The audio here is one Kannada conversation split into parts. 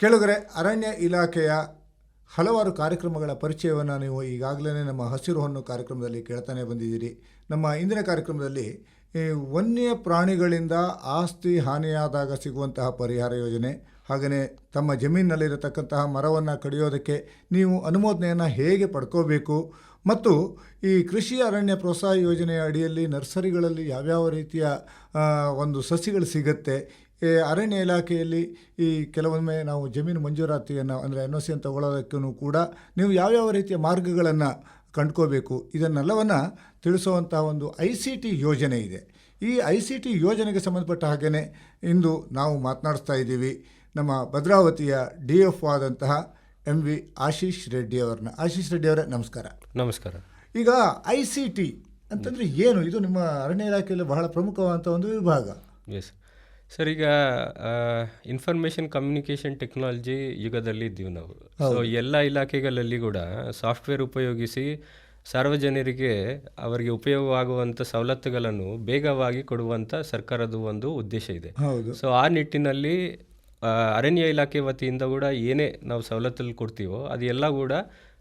ಕೆಳಗರೆ ಅರಣ್ಯ ಇಲಾಖೆಯ ಹಲವಾರು ಕಾರ್ಯಕ್ರಮಗಳ ಪರಿಚಯವನ್ನು ನೀವು ಈಗಾಗಲೇ ನಮ್ಮ ಹಸಿರು ಹಣ್ಣು ಕಾರ್ಯಕ್ರಮದಲ್ಲಿ ಕೇಳ್ತಾನೆ ಬಂದಿದ್ದೀರಿ. ನಮ್ಮ ಇಂದಿನ ಕಾರ್ಯಕ್ರಮದಲ್ಲಿ ವನ್ಯ ಪ್ರಾಣಿಗಳಿಂದ ಆಸ್ತಿ ಹಾನಿಯಾದಾಗ ಸಿಗುವಂತಹ ಪರಿಹಾರ ಯೋಜನೆ ಹಾಗೆಯೇ ತಮ್ಮ ಜಮೀನಿನಲ್ಲಿರತಕ್ಕಂತಹ ಮರವನ್ನು ಕಡಿಯೋದಕ್ಕೆ ನೀವು ಅನುಮೋದನೆಯನ್ನು ಹೇಗೆ ಪಡ್ಕೋಬೇಕು, ಮತ್ತು ಈ ಕೃಷಿ ಅರಣ್ಯ ಪ್ರೋತ್ಸಾಹ ಯೋಜನೆಯ ಅಡಿಯಲ್ಲಿ ನರ್ಸರಿಗಳಲ್ಲಿ ಯಾವ್ಯಾವ ರೀತಿಯ ಒಂದು ಸಸಿಗಳು ಸಿಗುತ್ತೆ ಅರಣ್ಯ ಇಲಾಖೆಯಲ್ಲಿ ಈ ಕೆಲವೊಮ್ಮೆ ನಾವು ಜಮೀನು ಮಂಜೂರಾತಿಯನ್ನು ಅಂದರೆ ಎನ್ ಒ ಸಿ ತಗೊಳ್ಳೋದಕ್ಕೂ ಕೂಡ ನೀವು ಯಾವ್ಯಾವ ರೀತಿಯ ಮಾರ್ಗಗಳನ್ನು ಕಂಡ್ಕೋಬೇಕು ಇದನ್ನೆಲ್ಲವನ್ನು ತಿಳಿಸುವಂಥ ಒಂದು ಐ ಸಿ ಟಿ ಯೋಜನೆ ಇದೆ. ಈ ಐ ಸಿ ಟಿ ಯೋಜನೆಗೆ ಸಂಬಂಧಪಟ್ಟ ಹಾಗೆಯೇ ಇಂದು ನಾವು ಮಾತನಾಡಿಸ್ತಾ ಇದ್ದೀವಿ. ನಮ್ಮ ಭದ್ರಾವತಿಯ ಡಿ ಎಫ್ ಆದಂತಹ ಎಂ ವಿ ಆಶೀಶ್ ರೆಡ್ಡಿ ಅವ್ರನ್ನ. ಆಶೀಶ್ ರೆಡ್ಡಿ ಅವರೇ ನಮಸ್ಕಾರ. ನಮಸ್ಕಾರ. ಈಗ ಐ ಸಿ ಟಿ ಅಂತಂದರೆ ಏನು? ಇದು ನಿಮ್ಮ ಅರಣ್ಯ ಇಲಾಖೆಯಲ್ಲಿ ಬಹಳ ಪ್ರಮುಖವಾದಂಥ ಒಂದು ವಿಭಾಗ. ಎಸ್ ಸರ್ ಈಗ ಇನ್ಫಾರ್ಮೇಷನ್ ಕಮ್ಯುನಿಕೇಷನ್ ಟೆಕ್ನಾಲಜಿ ಯುಗದಲ್ಲಿ ಇದ್ದೀವಿ ನಾವು. ಸೊ ಎಲ್ಲ ಇಲಾಖೆಗಳಲ್ಲಿ ಕೂಡ ಸಾಫ್ಟ್ವೇರ್ ಉಪಯೋಗಿಸಿ ಸಾರ್ವಜನಿಕರಿಗೆ ಅವರಿಗೆ ಉಪಯೋಗವಾಗುವಂಥ ಸವಲತ್ತುಗಳನ್ನು ಬೇಗವಾಗಿ ಕೊಡುವಂಥ ಸರ್ಕಾರದ ಒಂದು ಉದ್ದೇಶ ಇದೆ. ಸೊ ಆ ನಿಟ್ಟಿನಲ್ಲಿ ಅರಣ್ಯ ಇಲಾಖೆ ವತಿಯಿಂದ ಕೂಡ ಏನೇ ನಾವು ಸವಲತ್ತಲ್ಲಿ ಕೊಡ್ತೀವೋ ಅದೆಲ್ಲ ಕೂಡ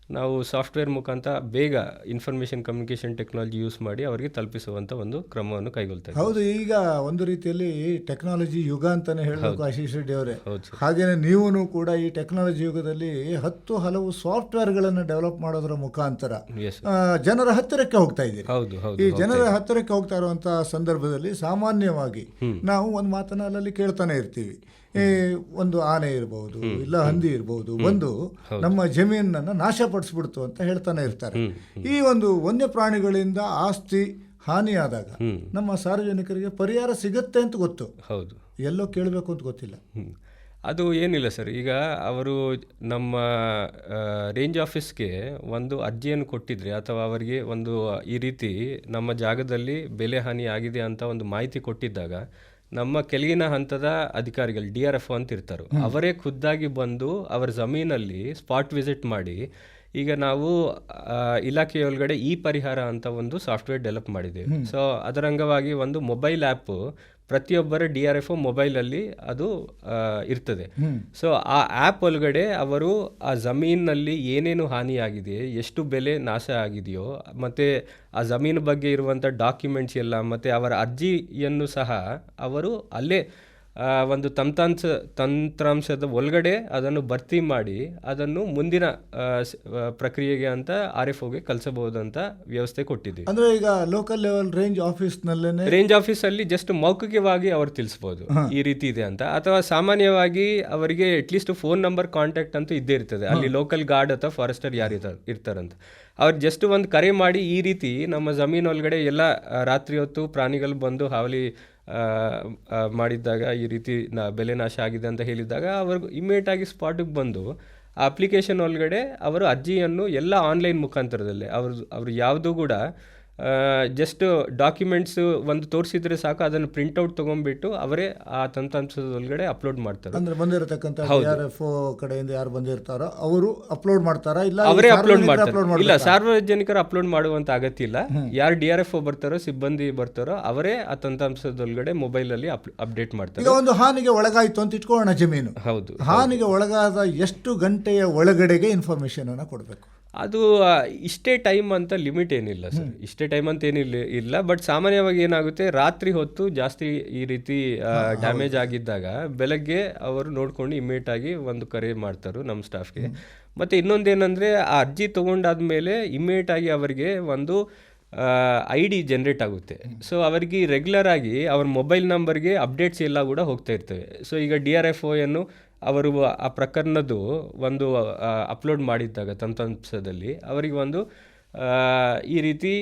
ನಾವು ಸಾಫ್ಟ್ವೇರ್ ಮುಖಾಂತರ ಬೇಗ ಇನ್ಫಾರ್ಮೇಷನ್ ಕಮ್ಯುನಿಕೇಶನ್ ಟೆಕ್ನಾಲಜಿ ಯೂಸ್ ಮಾಡಿ ಅವರಿಗೆ ತಲುಪಿಸುವಂತ ಒಂದು ಕ್ರಮವನ್ನು ಕೈಗೊಳ್ತೇವೆ ಹೌದು ಈಗ ಒಂದು ರೀತಿಯಲ್ಲಿ ಟೆಕ್ನಾಲಜಿ ಯುಗ ಅಂತಾನೆ ಹೇಳಬೇಕು ಆಶೀಶ್ ರೆಡ್ಡಿ ಅವರೇ. ಹಾಗೆಯೇ ಹಾಗೇನೆ ನೀವು ಕೂಡ ಈ ಟೆಕ್ನಾಲಜಿ ಯುಗದಲ್ಲಿ ಹತ್ತು ಹಲವು ಸಾಫ್ಟ್ವೇರ್ಗಳನ್ನು ಡೆವಲಪ್ ಮಾಡೋದರ ಮುಖಾಂತರ ಜನರ ಹತ್ತಿರಕ್ಕೆ ಹೋಗ್ತಾ ಇದ್ದೀರಿ. ಹೌದು ಈ ಜನರ ಹತ್ತಿರಕ್ಕೆ ಹೋಗ್ತಾ ಇರುವಂತಹ ಸಂದರ್ಭದಲ್ಲಿ ಸಾಮಾನ್ಯವಾಗಿ ನಾವು ಒಂದು ಮಾತನ್ನ ಅಲ್ಲಲ್ಲಿ ಕೇಳ್ತಾನೆ ಇರ್ತೀವಿ. ಒಂದು ಆನೆ ಇರಬಹುದು ಇಲ್ಲ ಹಂದಿ ಇರಬಹುದು ಒಂದು ನಮ್ಮ ಜಮೀನನ್ನು ನಾಶಪಡಿಸ್ಬಿಡ್ತು ಅಂತ ಹೇಳ್ತಾನೆ ಇರ್ತಾರೆ. ಈ ಒಂದು ವನ್ಯ ಪ್ರಾಣಿಗಳಿಂದ ಆಸ್ತಿ ಹಾನಿಯಾದಾಗ ನಮ್ಮ ಸಾರ್ವಜನಿಕರಿಗೆ ಪರಿಹಾರ ಸಿಗುತ್ತೆ ಅಂತ ಗೊತ್ತು. ಹೌದು. ಎಲ್ಲೋ ಕೇಳಬೇಕು ಅಂತ ಗೊತ್ತಿಲ್ಲ. ಅದು ಏನಿಲ್ಲ ಸರ್ ಈಗ ಅವರು ನಮ್ಮ ರೇಂಜ್ ಆಫೀಸ್ಗೆ ಒಂದು ಅರ್ಜಿಯನ್ನು ಕೊಟ್ಟಿದ್ರೆ ಅಥವಾ ಅವರಿಗೆ ಒಂದು ಈ ರೀತಿ ನಮ್ಮ ಜಾಗದಲ್ಲಿ ಬೆಲೆ ಹಾನಿ ಆಗಿದೆ ಅಂತ ಒಂದು ಮಾಹಿತಿ ಕೊಟ್ಟಿದ್ದಾಗ ನಮ್ಮ ಕೆಳಗಿನ ಹಂತದ ಅಧಿಕಾರಿಗಳು ಡಿ ಆರ್ ಎಫ್ ಅಂತ ಇರ್ತಾರೆ ಅವರೇ ಖುದ್ದಾಗಿ ಬಂದು ಅವರ ಜಮೀನಲ್ಲಿ ಸ್ಪಾಟ್ ವಿಸಿಟ್ ಮಾಡಿ ಈಗ ನಾವು ಇಲಾಖೆಯೊಳಗಡೆ ಈ ಪರಿಹಾರ ಅಂತ ಒಂದು ಸಾಫ್ಟ್ವೇರ್ ಡೆವಲಪ್ ಮಾಡಿದ್ದೇವೆ. ಸೊ ಅದರ ಅಂಗವಾಗಿ ಒಂದು ಮೊಬೈಲ್ ಆ್ಯಪ್ ಪ್ರತಿಯೊಬ್ಬರ ಡಿ ಆರ್ ಎಫ್ ಮೊಬೈಲಲ್ಲಿ ಅದು ಇರ್ತದೆ. ಸೊ ಆ ಆ್ಯಪ್ ಒಳಗಡೆ ಅವರು ಆ ಜಮೀನಿನಲ್ಲಿ ಏನೇನು ಹಾನಿಯಾಗಿದೆ ಎಷ್ಟು ಬೆಲೆ ನಾಶ ಆಗಿದೆಯೋ ಮತ್ತು ಆ ಜಮೀನು ಬಗ್ಗೆ ಇರುವಂಥ ಡಾಕ್ಯುಮೆಂಟ್ಸ್ ಎಲ್ಲ ಮತ್ತು ಅವರ ಅರ್ಜಿಯನ್ನು ಸಹ ಅವರು ಅಲ್ಲೇ ಒಂದು ತಂತ್ರಾಂಶ ತಂತ್ರಾಂಶದ ಒಳಗಡೆ ಅದನ್ನು ಭರ್ತಿ ಮಾಡಿ ಅದನ್ನು ಮುಂದಿನ ಪ್ರಕ್ರಿಯೆಗೆ ಅಂತ ಆರ್ ಎಫ್ ಒಗೆ ಕಲಿಸಬಹುದಂತ ವ್ಯವಸ್ಥೆ ಕೊಟ್ಟಿದ್ದೀವಿ. ಅಂದ್ರೆ ಈಗ local level range office range office ಅಲ್ಲಿ ಜಸ್ಟ್ ಮೌಖಿಕವಾಗಿ ಅವರು ತಿಳಿಸಬಹುದು ಈ ರೀತಿ ಇದೆ ಅಂತ. ಅಥವಾ ಸಾಮಾನ್ಯವಾಗಿ ಅವರಿಗೆ ಅಟ್ಲೀಸ್ಟ್ ಫೋನ್ ನಂಬರ್ ಕಾಂಟ್ಯಾಕ್ಟ್ ಅಂತೂ ಇದ್ದೇ ಇರ್ತದೆ. ಅಲ್ಲಿ ಲೋಕಲ್ ಗಾರ್ಡ್ ಅಥವಾ ಫಾರೆಸ್ಟರ್ ಯಾರು ಇರ್ತಾರೆ ಇರ್ತಾರಂತ. ಅವ್ರು ಜಸ್ಟ್ ಒಂದು ಕರೆ ಮಾಡಿ ಈ ರೀತಿ ನಮ್ಮ ಜಮೀನು ಒಳಗಡೆ ಎಲ್ಲ ರಾತ್ರಿ ಹೊತ್ತು ಪ್ರಾಣಿಗಳು ಬಂದು ಹಾವಳಿ ಆ, ಮಾಡಿದ್ದಾಗ ಈ ರೀತಿ ನಾ, ಬೆಲೆ ನಾಶ ಆಗಿದೆ ಅಂತ ಹೇಳಿದಾಗ ಅವರು ಇಮ್ಮಿಡಿಯೇಟಾಗಿ ಸ್ಪಾಟಿಗೆ ಬಂದು ಅಪ್ಲಿಕೇಶನ್ ಒಳಗಡೆ ಅವರು ಅರ್ಜಿಯನ್ನು ಎಲ್ಲ ಆನ್ಲೈನ್ ಮುಖಾಂತರದಲ್ಲೇ ಅವರು ಅವರು ಯಾವುದೂ ಕೂಡ ಜಸ್ಟ್ ಡಾಕ್ಯುಮೆಂಟ್ಸ್ ಒಂದು ತೋರಿಸಿದ್ರೆ ಸಾಕು ಅದನ್ನು ಪ್ರಿಂಟ್ಔಟ್ ತೊಗೊಂಡ್ಬಿಟ್ಟು ಅವರೇ ಆ ತಂತ್ರಾಂಶದೊಳಗಡೆ ಅಪ್ಲೋಡ್ ಮಾಡ್ತಾರೆ. ಅಂದ್ರೆ ಬಂದಿರತಕ್ಕಂಥ ಕಡೆಯಿಂದ ಯಾರು ಬಂದಿರ್ತಾರೋ ಅವರು ಅಪ್ಲೋಡ್ ಮಾಡ್ತಾರಾ? ಇಲ್ಲ ಅವರೇ ಅಪ್ಲೋಡ್ ಸಾರ್ವಜನಿಕರು ಮಾಡ್ತಾರೆ. ಇಲ್ಲ ಸಾರ್ವಜನಿಕರು ಅಪ್ಲೋಡ್ ಮಾಡುವಂತ ಅಗತ್ಯ ಇಲ್ಲ ಯಾರು ಡಿ ಆರ್ ಎಫ್ ಬರ್ತಾರೋ ಸಿಬ್ಬಂದಿ ಬರ್ತಾರೋ ಅವರೇ ಆ ತಂತ್ರಾಂಶದೊಳಗಡೆ ಮೊಬೈಲಲ್ಲಿ ಅಪ್ಡೇಟ್ ಮಾಡ್ತಾರೆ. ಒಂದು ಹಾನಿಗೆ ಒಳಗಾಯ್ತು ಅಂತ ಇಟ್ಕೊಳ್ಳೋಣ ಜಮೀನು. ಹೌದು ಹಾನಿಗೆ ಒಳಗಾದ ಎಷ್ಟು ಗಂಟೆಯ ಒಳಗಡೆಗೆ ಇನ್ಫಾರ್ಮೇಶನ್ ಅನ್ನ ಕೊಡಬೇಕು? ಅದು ಇಷ್ಟೇ ಟೈಮ್ ಅಂತ ಲಿಮಿಟ್ ಏನಿಲ್ಲ ಸರ್ ಇಷ್ಟೇ ಟೈಮ್ ಅಂತ ಏನಿಲ್ಲ ಇಲ್ಲ ಬಟ್ ಸಾಮಾನ್ಯವಾಗಿ ಏನಾಗುತ್ತೆ ರಾತ್ರಿ ಹೊತ್ತು ಜಾಸ್ತಿ ಈ ರೀತಿ ಡ್ಯಾಮೇಜ್ ಆಗಿದ್ದಾಗ ಬೆಳಗ್ಗೆ ಅವರು ನೋಡ್ಕೊಂಡು ಇಮ್ಮಿಡಿಯೇಟ್ ಆಗಿ ಒಂದು ಕರೆ ಮಾಡ್ತಾರೆ ನಮ್ಮ ಸ್ಟಾಫ್ಗೆ ಮತ್ತು ಇನ್ನೊಂದೇನೆಂದರೆ ಆ ಅರ್ಜಿ ತೊಗೊಂಡಾದ್ಮೇಲೆ ಇಮ್ಮಿಡಿಯೇಟ್ ಆಗಿ ಅವರಿಗೆ ಒಂದು ಐ ಡಿ ಜನ್ರೇಟ್ ಆಗುತ್ತೆ. ಸೊ ಅವರಿಗೆ ರೆಗ್ಯುಲರ್ ಆಗಿ ಅವ್ರ ಮೊಬೈಲ್ ನಂಬರ್ಗೆ ಅಪ್ಡೇಟ್ಸ್ ಎಲ್ಲ ಕೂಡ ಹೋಗ್ತಾ ಇರ್ತವೆ. ಸೊ ಈಗ ಡಿ ಆರ್ ಎಫ್ ಒಯನ್ನು ಅವರು ಆ ಪ್ರಕರಣದ್ದು ಒಂದು ಅಪ್ಲೋಡ್ ಮಾಡಿದ್ದಾಗ ತಂತ್ರಾಂಶದಲ್ಲಿ ಅವರಿಗೆ ಒಂದು ಈ ರೀತಿ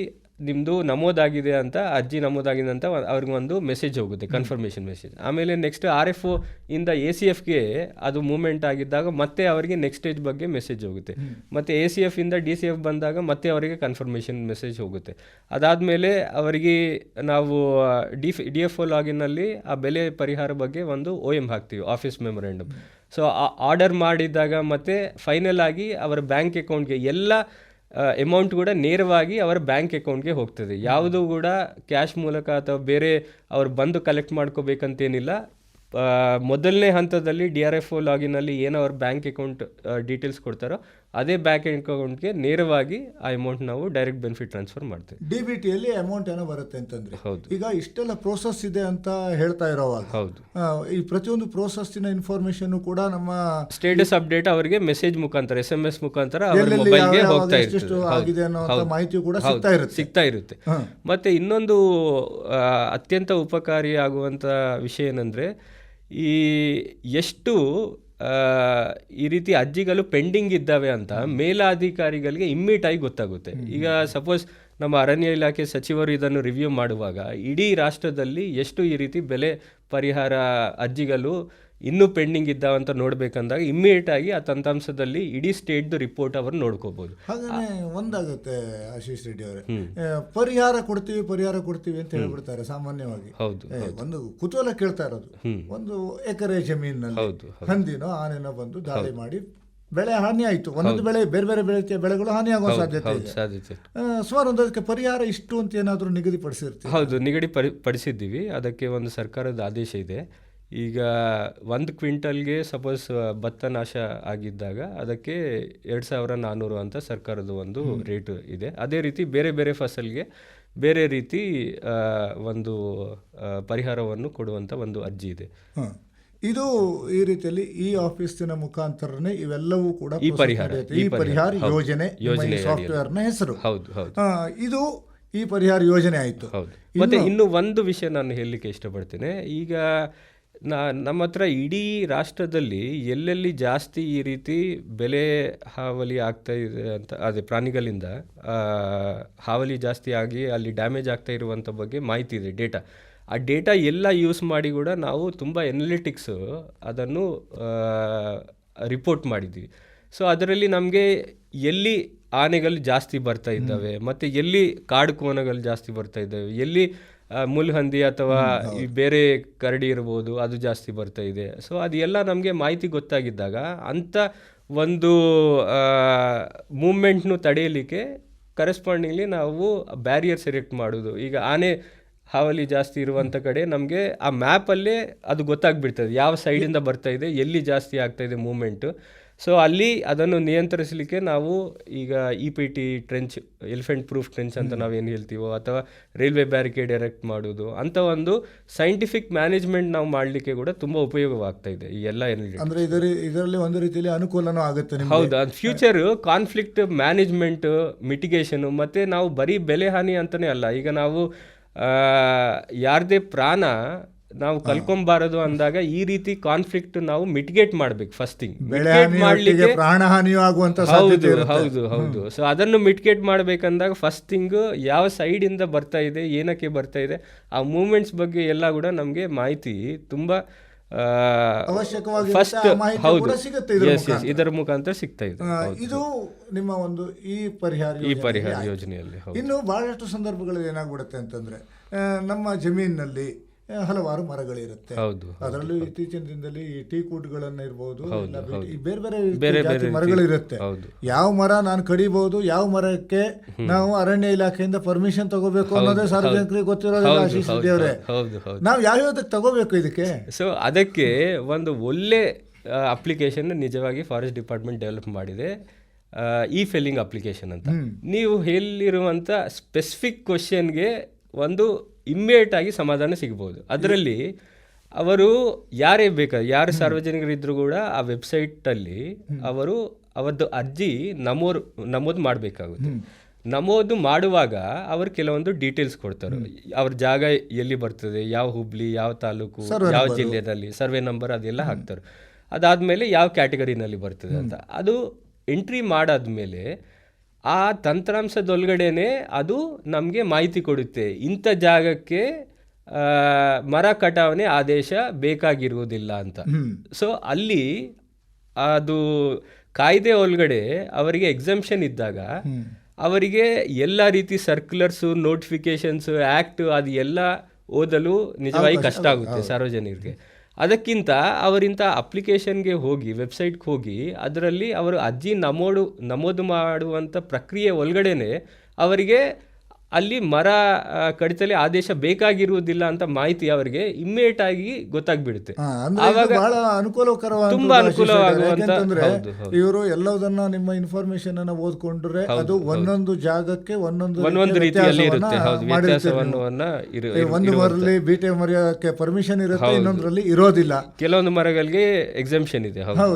ನಿಮ್ಮದು ನಮೋದಾಗಿದೆ ಅಂತ ಅರ್ಜಿ ನಮೋದಾಗಿದೆ ಅಂತ ಅವ್ರಿಗೊಂದು ಅವ್ರಿಗೆ ಒಂದು ಮೆಸೇಜ್ ಹೋಗುತ್ತೆ ಕನ್ಫರ್ಮೇಷನ್ ಮೆಸೇಜ್ ಆಮೇಲೆ ನೆಕ್ಸ್ಟ್ ಆರ್ ಎಫ್ ಇಂದ ಎ ಸಿ ಎಫ್ಗೆ ಅದು ಮೂವ್ಮೆಂಟ್ ಆಗಿದ್ದಾಗ ಮತ್ತೆ ಅವರಿಗೆ ನೆಕ್ಸ್ಟ್ ಸ್ಟೇಜ್ ಬಗ್ಗೆ ಮೆಸೇಜ್ ಹೋಗುತ್ತೆ. ಮತ್ತು ಎ ಸಿ ಎಫ್ ಇಂದ ಡಿ ಸಿ ಎಫ್ ಬಂದಾಗ ಮತ್ತೆ ಅವರಿಗೆ ಕನ್ಫರ್ಮೇಷನ್ ಮೆಸೇಜ್ ಹೋಗುತ್ತೆ. ಅದಾದಮೇಲೆ ಅವರಿಗೆ ನಾವು ಡಿ ಡಿ ಎಫ್ ಒ ಲಾಗಿನಲ್ಲಿ ಆ ಬೆಲೆ ಪರಿಹಾರ ಬಗ್ಗೆ ಒಂದು ಒ ಎಂ ಹಾಕ್ತೀವಿ ಆಫೀಸ್ ಮೆಮೊರೆಂಡಮ್ ಸೊ ಆರ್ಡರ್ ಮಾಡಿದಾಗ ಮತ್ತೆ ಫೈನಲ್ ಆಗಿ ಅವರ ಬ್ಯಾಂಕ್ ಅಕೌಂಟ್ಗೆ ಎಲ್ಲ ಅಮೌಂಟ್ ಕೂಡ ನೇರವಾಗಿ ಅವರ ಬ್ಯಾಂಕ್ ಅಕೌಂಟ್ಗೆ ಹೋಗ್ತದೆ. ಯಾವುದು ಕೂಡ ಕ್ಯಾಶ್ ಮೂಲಕ ಅಥವಾ ಬೇರೆ ಅವ್ರು ಬಂದು ಕಲೆಕ್ಟ್ ಮಾಡ್ಕೋಬೇಕಂತೇನಿಲ್ಲ. ಮೊದಲನೇ ಹಂತದಲ್ಲಿ ಡಿ ಆರ್ ಎಫ್ ಒ ಲಾಗಿನಲ್ಲಿ ಏನು ಅವ್ರ ಬ್ಯಾಂಕ್ ಅಕೌಂಟ್ ಡೀಟೇಲ್ಸ್ ಕೊಡ್ತಾರೋ ಅದೇ ಬ್ಯಾಂಕ್ ಅಕೌಂಟ್ಗೆ ನೇರವಾಗಿ ಆ ಅಮೌಂಟ್ ನಾವು ಡೈರೆಕ್ಟ್ ಬೆನಿಫಿಟ್ ಟ್ರಾನ್ಸ್ಫರ್ ಮಾಡ್ತೇವೆ. ಡಿ ಬಿ ಟಿಯಲ್ಲಿ ಅಮೌಂಟ್ ಏನೋ ಬರುತ್ತೆ ಅಂತಂದ್ರೆ. ಹೌದು. ಈಗ ಇಷ್ಟೆಲ್ಲ ಪ್ರೋಸೆಸ್ ಇದೆ ಅಂತ ಹೇಳ್ತಾ ಇರೋವಾಗ ಹೌದು. ಈ ಪ್ರತಿಯೊಂದು ಪ್ರೋಸೆಸ್ಸಿನ ಇನ್ಫಾರ್ಮೇಶನ್ ಕೂಡ ನಮ್ಮ ಸ್ಟೇಟಸ್ ಅಪ್ಡೇಟ್ ಅವರಿಗೆ ಮೆಸೇಜ್ ಮುಖಾಂತರ ಎಸ್ ಎಂ ಎಸ್ ಮುಖಾಂತರ ಅವ್ರ ಎಲ್ಲೆಲ್ಲಿ ಮೊಬೈಲ್ಗೆ ಯಾವ- ಹೋಗ್ತಾ ಇರುತ್ತೆ ಎಷ್ಟೆಷ್ಟು ಆಗಿದೆ ಅನ್ನೋ ಮಾಹಿತಿ ಕೂಡ. ಸಿಗ್ತಾ ಇರುತ್ತೆ. ಸಿಗ್ತಾ ಇರುತ್ತೆ. ಮತ್ತೆ ಇನ್ನೊಂದು ಆ, ಅತ್ಯಂತ ಉಪಕಾರಿ ಆಗುವಂತ ವಿಷಯ ಏನಂದ್ರೆ ಈ ಎಷ್ಟು ಈ ರೀತಿ ಅರ್ಜಿಗಳು ಪೆಂಡಿಂಗ್ ಇದ್ದಾವೆ ಅಂತ ಮೇಲಾಧಿಕಾರಿಗಳಿಗೆ ಇಮ್ಮಿಟ್ ಆಗಿ ಗೊತ್ತಾಗುತ್ತೆ. ಈಗ ಸಪೋಸ್ ನಮ್ಮ ಅರಣ್ಯ ಇಲಾಖೆ ಸಚಿವರು ಇದನ್ನು ರಿವ್ಯೂ ಮಾಡುವಾಗ ಇಡೀ ರಾಷ್ಟ್ರದಲ್ಲಿ ಎಷ್ಟು ಈ ರೀತಿ ಬೆಲೆ ಪರಿಹಾರ ಅರ್ಜಿಗಳು ಇನ್ನೂ ಪೆಂಡಿಂಗ್ ಇದ್ದಾವಂತ ನೋಡ್ಬೇಕಂದಾಗ ಇಮ್ಮಿಡಿಯೇಟ್ ಆಗಿ ಆ ತಂತ್ರಾಂಶದಲ್ಲಿ ಇಡೀ ಸ್ಟೇಟ್ದು ರಿಪೋರ್ಟ್ ಅವರು ನೋಡ್ಕೋಬಹುದು ಹಾಗೇನೆ ಒಂದಾಗುತ್ತೆ ಆಶೀಶ್ ರೆಡ್ಡಿ ಅವರೇ. ಪರಿಹಾರ ಕೊಡ್ತೀವಿ ಪರಿಹಾರ ಕೊಡ್ತೀವಿ ಅಂತ ಹೇಳ್ಬಿಡ್ತಾರೆ ಸಾಮಾನ್ಯವಾಗಿ. ಹೌದು ಒಂದು ಕುತೂಹಲ ಕೇಳ್ತಾ ಇರೋದು. ಒಂದು ಎಕರೆ ಜಮೀನಲ್ಲಿ ಹೌದು ಹಂದಿನೋ ಆನೆನೋ ಬಂದು ದಾಳಿ ಮಾಡಿ ಬೆಳೆ ಹಾನಿ ಆಯ್ತು. ಒಂದೊಂದು ಬೆಳೆ ಬೇರೆ ಬೇರೆ ಬೆಳೆ ಬೆಳೆಗಳು ಹಾನಿ ಆಗೋ ಸಾಧ್ಯತೆ ಸಾಧ್ಯತೆ ಸುಮಾರು ಒಂದು ಅದಕ್ಕೆ ಪರಿಹಾರ ಇಷ್ಟು ಅಂತ ಏನಾದರೂ ನಿಗದಿಪಡಿಸಿರ್ತೀವಿ ಹೌದು ನಿಗದಿ ಪಡಿಸಿದ್ದೀವಿ. ಅದಕ್ಕೆ ಒಂದು ಸರ್ಕಾರದ ಆದೇಶ ಇದೆ. ಈಗ ಒಂದು ಕ್ವಿಂಟಲ್ಗೆ ಸಪೋಸ್ ಭತ್ತ ನಾಶ ಆಗಿದ್ದಾಗ ಅದಕ್ಕೆ ಎರಡು ಸಾವಿರ ನಾನ್ನೂರು ಅಂತ ಸರ್ಕಾರದ ಒಂದು ರೇಟ್ ಇದೆ. ಅದೇ ರೀತಿ ಬೇರೆ ಬೇರೆ ಫಸಲ್ಗೆ ಬೇರೆ ರೀತಿ ಒಂದು ಪರಿಹಾರವನ್ನು ಕೊಡುವಂಥ ಒಂದು ಅರ್ಜಿ ಇದೆ. ಇದು ಈ ರೀತಿಯಲ್ಲಿ ಈ ಆಫೀಸಿನ ಮುಖಾಂತರನೇ ಇವೆಲ್ಲವೂ ಕೂಡ ಈ ಪರಿಹಾರ, ಈ ಪರಿಹಾರ. ಯೋಜನೆ ಯೋಜನೆ ಸಾಫ್ಟ್ವೇರ್ನ ಹೆಸರು. ಹೌದು ಹೌದು. ಇದು ಈ ಪರಿಹಾರ ಯೋಜನೆ ಆಯಿತು. ಹೌದು. ಮತ್ತೆ ಇನ್ನು ಒಂದು ವಿಷಯ ನಾನು ಹೇಳಲಿಕ್ಕೆ ಇಷ್ಟಪಡ್ತೇನೆ. ಈಗ ನಾ ನಮ್ಮ ಹತ್ರ ಇಡೀ ರಾಷ್ಟ್ರದಲ್ಲಿ ಎಲ್ಲೆಲ್ಲಿ ಜಾಸ್ತಿ ಈ ರೀತಿ ಬೆಲೆ ಹಾವಳಿ ಆಗ್ತಾ ಇದೆ ಅಂತ ಅದೇ ಪ್ರಾಣಿಗಳಿಂದ ಆ, ಹಾವಳಿ ಜಾಸ್ತಿ ಆಗಿ ಅಲ್ಲಿ ಡ್ಯಾಮೇಜ್ ಆಗ್ತಾ ಇರುವಂಥ ಬಗ್ಗೆ ಮಾಹಿತಿ ಇದೆ ಡೇಟಾ. ಆ ಡೇಟಾ ಎಲ್ಲ ಯೂಸ್ ಮಾಡಿ ಕೂಡ ನಾವು ತುಂಬ ಎನಲಿಟಿಕ್ಸು ಅದನ್ನು ರಿಪೋರ್ಟ್ ಮಾಡಿದ್ವಿ ಸೊ ಅದರಲ್ಲಿ ನಮಗೆ ಎಲ್ಲಿ ಆನೆಗಳು ಜಾಸ್ತಿ ಬರ್ತಾ ಇದ್ದಾವೆ ಮತ್ತು ಎಲ್ಲಿ ಕಾಡು ಕೋನಗಳು ಜಾಸ್ತಿ ಬರ್ತಾ ಇದ್ದಾವೆ ಎಲ್ಲಿ ಮುಲ್ಹಂದಿ ಅಥವಾ ಈ ಬೇರೆ ಕರಡಿ ಇರ್ಬೋದು ಅದು ಜಾಸ್ತಿ ಬರ್ತಾ ಇದೆ. ಸೊ ಅದೆಲ್ಲ ನಮಗೆ ಮಾಹಿತಿ ಗೊತ್ತಾಗಿದ್ದಾಗ ಅಂಥ ಒಂದು ಮೂಮೆಂಟ್ನು ತಡೆಯಲಿಕ್ಕೆ ಕರೆಸ್ಪಾಂಡಿಂಗ್ಲಿ ನಾವು ಬ್ಯಾರಿಯರ್ ಸೆಲೆಕ್ಟ್ ಮಾಡೋದು. ಈಗ ಆನೆ ಹಾವಲಿ ಜಾಸ್ತಿ ಇರುವಂಥ ಕಡೆ ನಮಗೆ ಆ ಮ್ಯಾಪಲ್ಲೇ ಅದು ಗೊತ್ತಾಗ್ಬಿಡ್ತದೆ. ಯಾವ ಸೈಡಿಂದ ಬರ್ತಾ ಇದೆ ಎಲ್ಲಿ ಜಾಸ್ತಿ ಆಗ್ತಾ ಇದೆ ಮೂಮೆಂಟು ಸೊ ಅಲ್ಲಿ ಅದನ್ನು ನಿಯಂತ್ರಿಸಲಿಕ್ಕೆ ನಾವು ಈಗ E P T trench elephant proof trench ಅಂತ ನಾವೇನು ಹೇಳ್ತೀವೋ ಅಥವಾ ರೈಲ್ವೆ ಬ್ಯಾರಿಕೇಡ್ ಎರೆಕ್ಟ್ ಮಾಡೋದು ಅಂತ ಒಂದು ಸೈಂಟಿಫಿಕ್ ಮ್ಯಾನೇಜ್ಮೆಂಟ್ ನಾವು ಮಾಡಲಿಕ್ಕೆ ಕೂಡ ತುಂಬ ಉಪಯೋಗವಾಗ್ತಾ ಇದೆ ಈ ಎಲ್ಲ ಅಂದ್ರೆ ಇದರ ಇದರಲ್ಲಿ ಒಂದು ರೀತಿಯಲ್ಲಿ ಅನುಕೂಲನೂ ಆಗುತ್ತೆ ಹೌದು ಅದು ಫ್ಯೂಚರ್ ಕಾನ್ಫ್ಲಿಕ್ಟ್ ಮ್ಯಾನೇಜ್ಮೆಂಟ್ ಮಿಟಿಗೇಷನು ಮತ್ತು ನಾವು ಬರೀ ಬೆಲೆ ಹಾನಿ ಅಂತಲೇ ಅಲ್ಲ ಈಗ ನಾವು ಯಾರದೇ ಪ್ರಾಣ ನಾವು ಕಲ್ಕೊಂಬಾರದು ಅಂದಾಗ ಈ ರೀತಿ ಕಾನ್ಫ್ಲಿಕ್ಟ್ ನಾವು ಮಿಟಿಗೇಟ್ ಮಾಡ್ಬೇಕು ಫಸ್ಟ್ ಥಿಂಗ್ ಮಿಟಿಗೇಟ್ ಮಾಡ್ಲಿಕ್ಕೆ ಪ್ರಾಣಹಾನಿಯೂ ಆಗುವಂತ ಸಾಧ್ಯತೆ ಹೌದು ಹೌದು ಹೌದು. ಸೊ ಅದನ್ನು ಮಿಟಿಗೇಟ್ ಮಾಡ್ಬೇಕಂದಾಗ ಫಸ್ಟ್ ಥಿಂಗ್ ಯಾವ ಸೈಡ್ ಇಂದ ಬರ್ತಾ ಇದೆ ಏನಕ್ಕೆ ಬರ್ತಾ ಇದೆ ಆ ಮೂಮೆಂಟ್ಸ್ ಬಗ್ಗೆ ಎಲ್ಲ ಕೂಡ ನಮಗೆ ಮಾಹಿತಿ ತುಂಬಾ ಅವಶ್ಯಕವಾಗಿ ಫಸ್ಟ್ ಹೌದು. ಇದರ ಮುಖಾಂತರ. ಸಿಗ್ತಾ ಇದೆ. ಇದು ನಿಮ್ಮ ಒಂದು ಈ ಪರಿಹಾರ ಈ ಪರಿಹಾರ ಯೋಜನೆಯಲ್ಲಿ ಇನ್ನು ಬಹಳಷ್ಟು ಸಂದರ್ಭಗಳಲ್ಲಿ ಏನಾಗ್ಬಿಡುತ್ತೆ ಅಂತಂದ್ರೆ ನಮ್ಮ ಜಮೀನಿನಲ್ಲಿ ಹಲವಾರು ಮರಗಳಿರುತ್ತೆ. ಅದರಲ್ಲೂ ಇತ್ತೀಚಿನ ದಿನದಲ್ಲಿ ಈ ಟೀ ಕೂಟ್ಗಳನ್ನ ಇರ್ಬೋದು ಬೇರೆ- ಬೇರೆ ಬೇರೆ ಬೇರೆ ಬೇರೆ ಬೇರೆ ಮರಗಳಿರುತ್ತೆ. ಯಾವ ಮರ ನಾನು ಕಡಿಬಹುದು ಯಾವ ಮರಕ್ಕೆ ನಾವು ಅರಣ್ಯ ಇಲಾಖೆಯಿಂದ ಪರ್ಮಿಷನ್ ತಗೋಬೇಕು ಅನ್ನೋದೇ ಸಾರ್ವಜನಿಕರಿಗೆ ಗೊತ್ತಿರೋದಿಲ್ಲ ಆಶೀಶ್ ಹೌದು ಹೌದು ನಾವು ಯಾವ್ಯಾವ್ದಕ್ಕೆ ತಗೋಬೇಕು ಇದಕ್ಕೆ? ಸೊ ಅದಕ್ಕೆ ಒಂದು ಒಳ್ಳೆ ಅಪ್ಲಿಕೇಶನ್ ನಿಜವಾಗಿ ಫಾರೆಸ್ಟ್ ಡಿಪಾರ್ಟ್ಮೆಂಟ್ ಡೆವಲಪ್ ಮಾಡಿದೆ. ಇ ಫೆಲ್ಲಿಂಗ್ ಅಪ್ಲಿಕೇಶನ್ ಅಂತ. ನೀವು ಹೇಳಿರುವಂಥ ಸ್ಪೆಸಿಫಿಕ್ ಕ್ವಶನ್ಗೆ ಒಂದು ಇಮ್ಮಿಡಿಯೇಟ್ ಆಗಿ ಸಮಾಧಾನ ಸಿಗ್ಬೋದು. ಅದರಲ್ಲಿ ಅವರು ಯಾರೇ ಬೇಕಾದ ಯಾರು ಸಾರ್ವಜನಿಕರಿದ್ರು ಕೂಡ ಆ ವೆಬ್ಸೈಟಲ್ಲಿ ಅವರು ಅವರದ್ದು ಅರ್ಜಿ ನಮೂರು ನಮೋದು ಮಾಡಬೇಕಾಗುತ್ತೆ. ನಮೋದು ಮಾಡುವಾಗ ಅವರು ಕೆಲವೊಂದು ಡೀಟೇಲ್ಸ್ ಕೊಡ್ತಾರೆ. ಅವ್ರ ಜಾಗ ಎಲ್ಲಿ ಬರ್ತದೆ ಯಾವ ಹುಬ್ಳಿ ಯಾವ ತಾಲೂಕು ಯಾವ ಜಿಲ್ಲೆಯಲ್ಲಿ ಸರ್ವೆ ನಂಬರ್ ಅದೆಲ್ಲ ಹಾಕ್ತಾರೆ. ಅದಾದಮೇಲೆ ಯಾವ ಕ್ಯಾಟಗರಿನಲ್ಲಿ ಬರ್ತದೆ ಅಂತ. ಅದು ಎಂಟ್ರಿ ಮಾಡಾದ್ಮೇಲೆ ಆ ತಂತ್ರಾಂಶದೊಳಗಡೆನೆ ಅದು ನಮಗೆ ಮಾಹಿತಿ ಕೊಡುತ್ತೆ. ಇಂಥ ಜಾಗಕ್ಕೆ ಮರ ಕಟಾವಣೆ ಆದೇಶ ಬೇಕಾಗಿರುವುದಿಲ್ಲ ಅಂತ. ಸೊ ಅಲ್ಲಿ ಅದು ಕಾಯ್ದೆ ಒಳಗಡೆ ಅವರಿಗೆ ಎಕ್ಸಮ್ಷನ್ ಇದ್ದಾಗ ಅವರಿಗೆ ಎಲ್ಲ ರೀತಿ ಸರ್ಕ್ಯುಲರ್ಸು ನೋಟಿಫಿಕೇಶನ್ಸು ಆ್ಯಕ್ಟು ಅದು ಎಲ್ಲ ಓದಲು ನಿಜವಾಗಿ ಕಷ್ಟ ಆಗುತ್ತೆ ಸಾರ್ವಜನಿಕರಿಗೆ. ಅದಕ್ಕಿಂತ ಅವರಿಂಥ ಅಪ್ಲಿಕೇಶನ್ಗೆ ಹೋಗಿ, ವೆಬ್ಸೈಟ್ಗೆ ಹೋಗಿ, ಅದರಲ್ಲಿ ಅವರು ಅರ್ಜಿ ನಮೋದು ನಮೂದು ಮಾಡುವಂಥ ಪ್ರಕ್ರಿಯೆ ಒಳಗಡೆನೆ ಅವರಿಗೆ ಅಲ್ಲಿ ಮರ ಕಡಿತಲಿ ಆದೇಶ ಬೇಕಾಗಿರುವುದಿಲ್ಲ ಅಂತ ಮಾಹಿತಿ ಅವರಿಗೆ ಇಮ್ಮಿಡಿಯೇಟ್ ಆಗಿ ಗೊತ್ತಾಗ್ಬಿಡುತ್ತೆ. ಬಹಳ ಅನುಕೂಲಕರವಾದ ತುಂಬಾ ಅನುಕೂಲವಾಗುವಂತ- ಹೌದು. ಇವರು ಎಲ್ಲದನ್ನ ನಿಮ್ಮ ಇನ್ಫಾರ್ಮೇಶನ್ ಅನ್ನ ಓದ್ಕೊಂಡ್ರೆ ಅದು ಒಂದೊಂದು ಜಾಗಕ್ಕೆ ಒಂದೊಂದು ಒಂದೊಂದು ರೀತಿಯಲ್ಲಿ ಇರುತ್ತೆ ಒಂದು ಮರಲ್ಲಿ ಬೀಟೆ ಮರೆಯೋಕೆ ಪರ್ಮಿಷನ್ ಇರುತ್ತೆ ಇನ್ನೊಂದರಲ್ಲಿ ಇರೋದಿಲ್ಲ. ಕೆಲವೊಂದು ಮರಗಳಿಗೆ ಎಕ್ಸೆಂಪ್ಷನ್ ಇದೆ ಹೌದು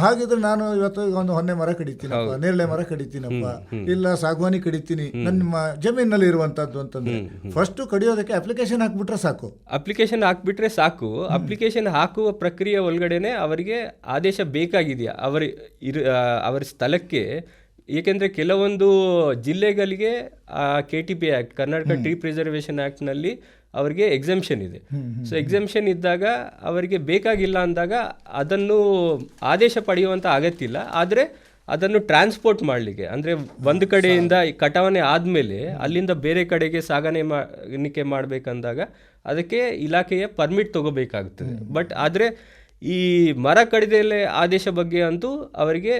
ಹಾಗಿದ್ರೆ ನಾನು ಇವತ್ತು ಒಂದು ಹೊನ್ನೆ ಮರ ಕಡಿತೀನಪ್ಪ ನೇರಳೆ ಮರ ಕಡಿತೀನಪ್ಪ ಇಲ್ಲ ಸಾಗವಾನಿ ಕಡಿತೀನಿ ನನ್ನ ಜಮೀನಲ್ಲಿ ಇರುವಂತದ್ದು ಅಂತಂದ್ರೆ ಫಸ್ಟ್ ಕಡಿಯೋದಕ್ಕೆ ಅಪ್ಲಿಕೇಶನ್ ಹಾಕ್ಬಿಟ್ರೆ ಸಾಕು. ಅಪ್ಲಿಕೇಶನ್ ಹಾಕ್ಬಿಟ್ರೆ ಸಾಕು. ಅಪ್ಲಿಕೇಶನ್ ಹಾಕುವ ಪ್ರಕ್ರಿಯೆ ಒಳಗಡೆನೆ ಅವರಿಗೆ ಆದೇಶ ಬೇಕಾಗಿದೆಯಾ? ಅವರ ಇರು ಅವರ ಸ್ಥಳಕ್ಕೆ? ಏಕೆಂದರೆ ಕೆಲವೊಂದು ಜಿಲ್ಲೆಗಳಿಗೆ K T P act Karnataka tree preservation ಆ್ಯಕ್ಟ್ನಲ್ಲಿ ಅವರಿಗೆ ಎಕ್ಸೆಂಪ್ಷನ್ ಇದೆ. ಸೊ ಎಕ್ಸೆಂಪ್ಷನ್ ಇದ್ದಾಗ ಅವರಿಗೆ ಬೇಕಾಗಿಲ್ಲ ಅಂದಾಗ ಅದನ್ನು ಆದೇಶ ಪಡೆಯುವಂಥ ಅಗತ್ಯ ಇಲ್ಲ ಆದರೆ ಅದನ್ನು ಟ್ರಾನ್ಸ್ಪೋರ್ಟ್ ಮಾಡಲಿಕ್ಕೆ. ಅಂದರೆ ಒಂದು ಕಡೆಯಿಂದ ಈ ಕಟಾವಣೆ ಆದಮೇಲೆ ಅಲ್ಲಿಂದ ಬೇರೆ ಕಡೆಗೆ ಸಾಗಣೆ ಮಾಡಿಕೆ ಮಾಡಬೇಕಂದಾಗ ಅದಕ್ಕೆ ಇಲಾಖೆಯ ಪರ್ಮಿಟ್ ತಗೋಬೇಕಾಗ್ತದೆ. ಬಟ್ ಆದರೆ ಈ ಮರ ಕಡಿದಲೆ ಆದೇಶ ಬಗ್ಗೆ ಅಂತೂ ಅವರಿಗೆ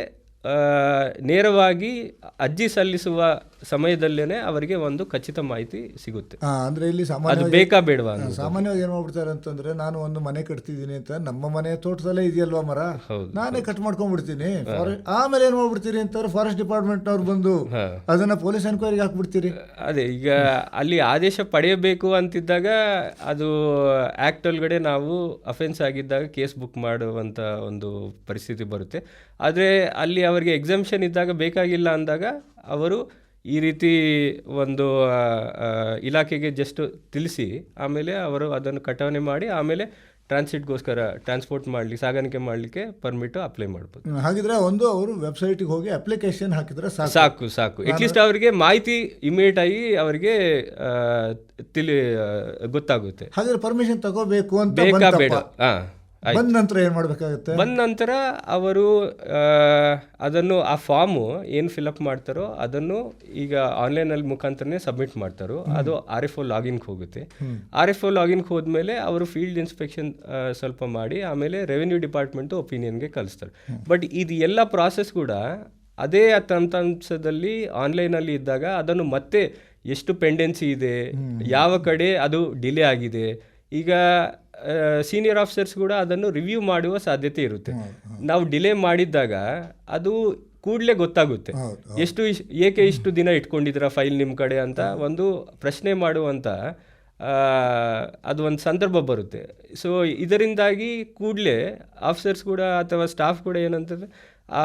ನೇರವಾಗಿ ಅರ್ಜಿ ಸಲ್ಲಿಸುವ ಸಮಯದಲ್ಲೇ ಅವರಿಗೆ ಒಂದು ಖಚಿತ ಮಾಹಿತಿ ಸಿಗುತ್ತೆ. ಅಂದ್ರೆ ಇಲ್ಲಿ ಅದು ಬೇಕಾ ಬೇಡವಾ ಸಾಮಾನ್ಯವಾಗಿ ಏನ್ ಮಾಡ್ಬಿಡ್ತಾರೆ ಅಂತಂದ್ರೆ ನಾನು ಒಂದು ಮನೆ ಕಟ್ತಿದ್ದೀನಿ ಅಂತ ನಮ್ಮ ಮನೆ ತೋಟದಲ್ಲೇ ಇದೆಯಲ್ವಾ ಮರ? ಹೌದು. ನಾನೇ ಕಟ್ ಮಾಡ್ಕೊಂಡ್ಬಿಡ್ತೀನಿ. ಆಮೇಲೆ ಏನ್ ಮಾಡ್ಬಿಡ್ತೀರಿ ಅಂತಂದ್ರೆ ಫಾರೆಸ್ಟ್ ಡಿಪಾರ್ಟ್ಮೆಂಟ್ ಅವ್ರು ಬಂದು ಹಾ. ಅದನ್ನ ಪೊಲೀಸ್ ಎನ್ಕ್ವೈರಿಗೆ ಹಾಕ್ಬಿಡ್ತೀರಿ. ಅದೇ ಈಗ ಅಲ್ಲಿ ಆದೇಶ ಪಡೆಯಬೇಕು ಅಂತಿದ್ದಾಗ ಅದು ಆಕ್ಟ್ ಒಳಗಡೆ ನಾವು ಅಫೆನ್ಸ್ ಆಗಿದ್ದಾಗ ಕೇಸ್ ಬುಕ್ ಮಾಡುವಂತ ಒಂದು ಪರಿಸ್ಥಿತಿ ಬರುತ್ತೆ. ಆದರೆ ಅಲ್ಲಿ ಅವರಿಗೆ ಎಕ್ಸಾಮ್ಷನ್ ಇದ್ದಾಗ ಬೇಕಾಗಿಲ್ಲ ಅಂದಾಗ ಅವರು ಈ ರೀತಿ ಒಂದು ಇಲಾಖೆಗೆ ಜಸ್ಟ್ ತಿಳಿಸಿ ಆಮೇಲೆ ಅವರು ಅದನ್ನು ಕಟಾವಣೆ ಮಾಡಿ ಆಮೇಲೆ ಟ್ರಾನ್ಸಿಟ್ಗೋಸ್ಕರ ಟ್ರಾನ್ಸ್ಪೋರ್ಟ್ ಮಾಡಲಿಕ್ಕೆ ಸಾಗಾಣಿಕೆ ಮಾಡಲಿಕ್ಕೆ ಪರ್ಮಿಟ್ ಅಪ್ಲೈ ಮಾಡ್ಬೋದು. ಹಾಗಿದ್ರೆ ಒಂದು ಅವರು ವೆಬ್ಸೈಟಿಗೆ ಹೋಗಿ ಅಪ್ಲಿಕೇಶನ್ ಹಾಕಿದ್ರೆ ಸಾಕು. ಸಾಕು ಸಾಕು. ಅಟ್ಲೀಸ್ಟ್ ಅವರಿಗೆ ಮಾಹಿತಿ ಇಮಿಡಿಯೇಟ್ ಆಗಿ ಅವರಿಗೆ ತಿಳಿ ಗೊತ್ತಾಗುತ್ತೆ. ಹಾಗಾದ್ರೆ ಪರ್ಮಿಷನ್ ತಗೋಬೇಕು ಅಂತ ಬೇಕಾ. ಬೇಡ. ಹಾ ಬಂದ ನಂತರ ಏನು ಮಾಡಬೇಕಾಗುತ್ತೆ? ಬಂದ ನಂತರ ಅವರು ಅದನ್ನು ಆ ಫಾರ್ಮು ಏನು ಫಿಲಪ್ ಮಾಡ್ತಾರೋ ಅದನ್ನು ಈಗ ಆನ್ಲೈನಲ್ಲಿ ಮುಖಾಂತರನೇ ಸಬ್ಮಿಟ್ ಮಾಡ್ತಾರೋ ಅದು ಆರ್ ಎಫ್ ಒ ಲಾಗಿನ್ಗೆ ಹೋಗುತ್ತೆ. ಆರ್ ಎಫ್ ಒ ಲಾಗಿನ್ಗೆ ಹೋದ್ಮೇಲೆ ಅವರು ಫೀಲ್ಡ್ ಇನ್ಸ್ಪೆಕ್ಷನ್ ಸ್ವಲ್ಪ ಮಾಡಿ ಆಮೇಲೆ ರೆವೆನ್ಯೂ ಡಿಪಾರ್ಟ್ಮೆಂಟು ಒಪಿನಿಯನ್ಗೆ ಕಲಿಸ್ತಾರೆ ಬಟ್ ಇದು ಎಲ್ಲ ಪ್ರಾಸೆಸ್ ಕೂಡ ಅದೇ ತಂತ್ರಾಂಶದಲ್ಲಿ ಆನ್ಲೈನಲ್ಲಿ ಇದ್ದಾಗ ಅದನ್ನು ಮತ್ತೆ ಎಷ್ಟು ಪೆಂಡೆನ್ಸಿ ಇದೆ ಯಾವ ಕಡೆ ಅದು ಡಿಲೇ ಆಗಿದೆ ಈಗ ಸೀನಿಯರ್ ಆಫೀಸರ್ಸ್ ಕೂಡ ಅದನ್ನು ರಿವ್ಯೂ ಮಾಡುವ ಸಾಧ್ಯತೆ ಇರುತ್ತೆ. ನಾವು ಡಿಲೇ ಮಾಡಿದ್ದಾಗ ಅದು ಕೂಡಲೇ ಗೊತ್ತಾಗುತ್ತೆ. ಎಷ್ಟು ಇಶ್- ಏಕೆ ಇಷ್ಟು ದಿನ ಇಟ್ಕೊಂಡಿದ್ದೀರಾ ಫೈಲ್ ನಿಮ್ಮ ಕಡೆ ಅಂತ ಒಂದು ಪ್ರಶ್ನೆ ಮಾಡುವಂಥ ಅದು ಒಂದು ಸಂದರ್ಭ ಬರುತ್ತೆ. ಸೊ ಇದರಿಂದಾಗಿ ಕೂಡಲೇ ಆಫೀಸರ್ಸ್ ಕೂಡ ಅಥವಾ ಸ್ಟಾಫ್ ಕೂಡ ಏನಂತಂದರೆ ಆ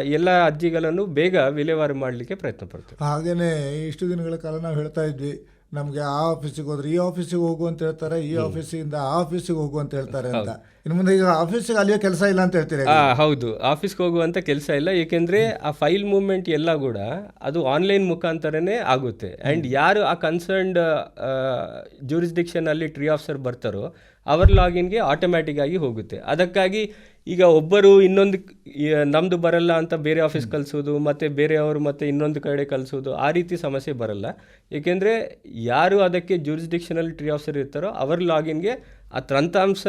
ಎಲ್ಲ ಅರ್ಜಿಗಳನ್ನು ಬೇಗ ವಿಲೇವಾರಿ ಮಾಡಲಿಕ್ಕೆ ಪ್ರಯತ್ನ ಪಡ್ತಾರೆ ಹಾಗೇನೆ ಇಷ್ಟು ದಿನಗಳ ಕಾಲ ನಾವು ಹೇಳ್ತಾ ಇದ್ವಿ ನಮ್ಗೆ ಆ ಆಫೀಸಿಗೆ ಹೋದ್ರೆ ಈ ಆಫೀಸಿಗೆ ಹೋಗು ಅಂತ ಹೇಳ್ತಾರೆ ಈ ಆಫೀಸಿಂದ ಆ ಆಫೀಸಿಗೆ ಹೋಗು ಅಂತ ಹೇಳ್ತಾರೆ ಅಂತ. ಇನ್ನು ಮುಂದೆ ಈಗ ಆಫೀಸಿಗೆ ಅಲ್ಲಿಯೋ ಕೆಲಸ ಇಲ್ಲ ಅಂತ ಹೇಳ್ತೀರಿ ಹಾ ಹೌದು. ಆಫೀಸ್ಗೆ ಹೋಗುವಂತ ಕೆಲಸ ಇಲ್ಲ ಏಕೆಂದ್ರೆ ಆ ಫೈಲ್ ಮೂವ್ಮೆಂಟ್ ಎಲ್ಲ ಕೂಡ ಅದು ಆನ್ಲೈನ್ ಮುಖಾಂತರನೇ ಆಗುತ್ತೆ. ಆ್ಯಂಡ್ ಯಾರು ಆ ಕನ್ಸರ್ನ್ಡ್ ಜೂರಿಸ್ಡಿಕ್ಷನಲ್ಲಿ ಟ್ರೀ ಆಫೀಸರ್ ಬರ್ತಾರೋ ಅವರ ಲಾಗಿನ್ಗೆ ಆಟೋಮ್ಯಾಟಿಕ್ ಆಗಿ ಹೋಗುತ್ತೆ. ಅದಕ್ಕಾಗಿ ಈಗ ಒಬ್ಬರು ಇನ್ನೊಂದು ನಮ್ದು ಬರಲ್ಲ ಅಂತ ಬೇರೆ ಆಫೀಸ್ ಕಲಿಸೋದು ಮತ್ತು ಬೇರೆಯವರು ಮತ್ತೆ ಇನ್ನೊಂದು ಕಡೆ ಕಲಿಸೋದು ಆ ರೀತಿ ಸಮಸ್ಯೆ ಬರಲ್ಲ. ಏಕೆಂದರೆ ಯಾರು ಅದಕ್ಕೆ ಜ್ಯೂರಿಸ್ಡಿಕ್ಷನಲ್ ಟ್ರೀ ಆಫೀಸರ್ ಇರ್ತಾರೋ, ಅವರ ಲಾಗಿನ್ಗೆ ಆ ತಂತ್ರಾಂಶ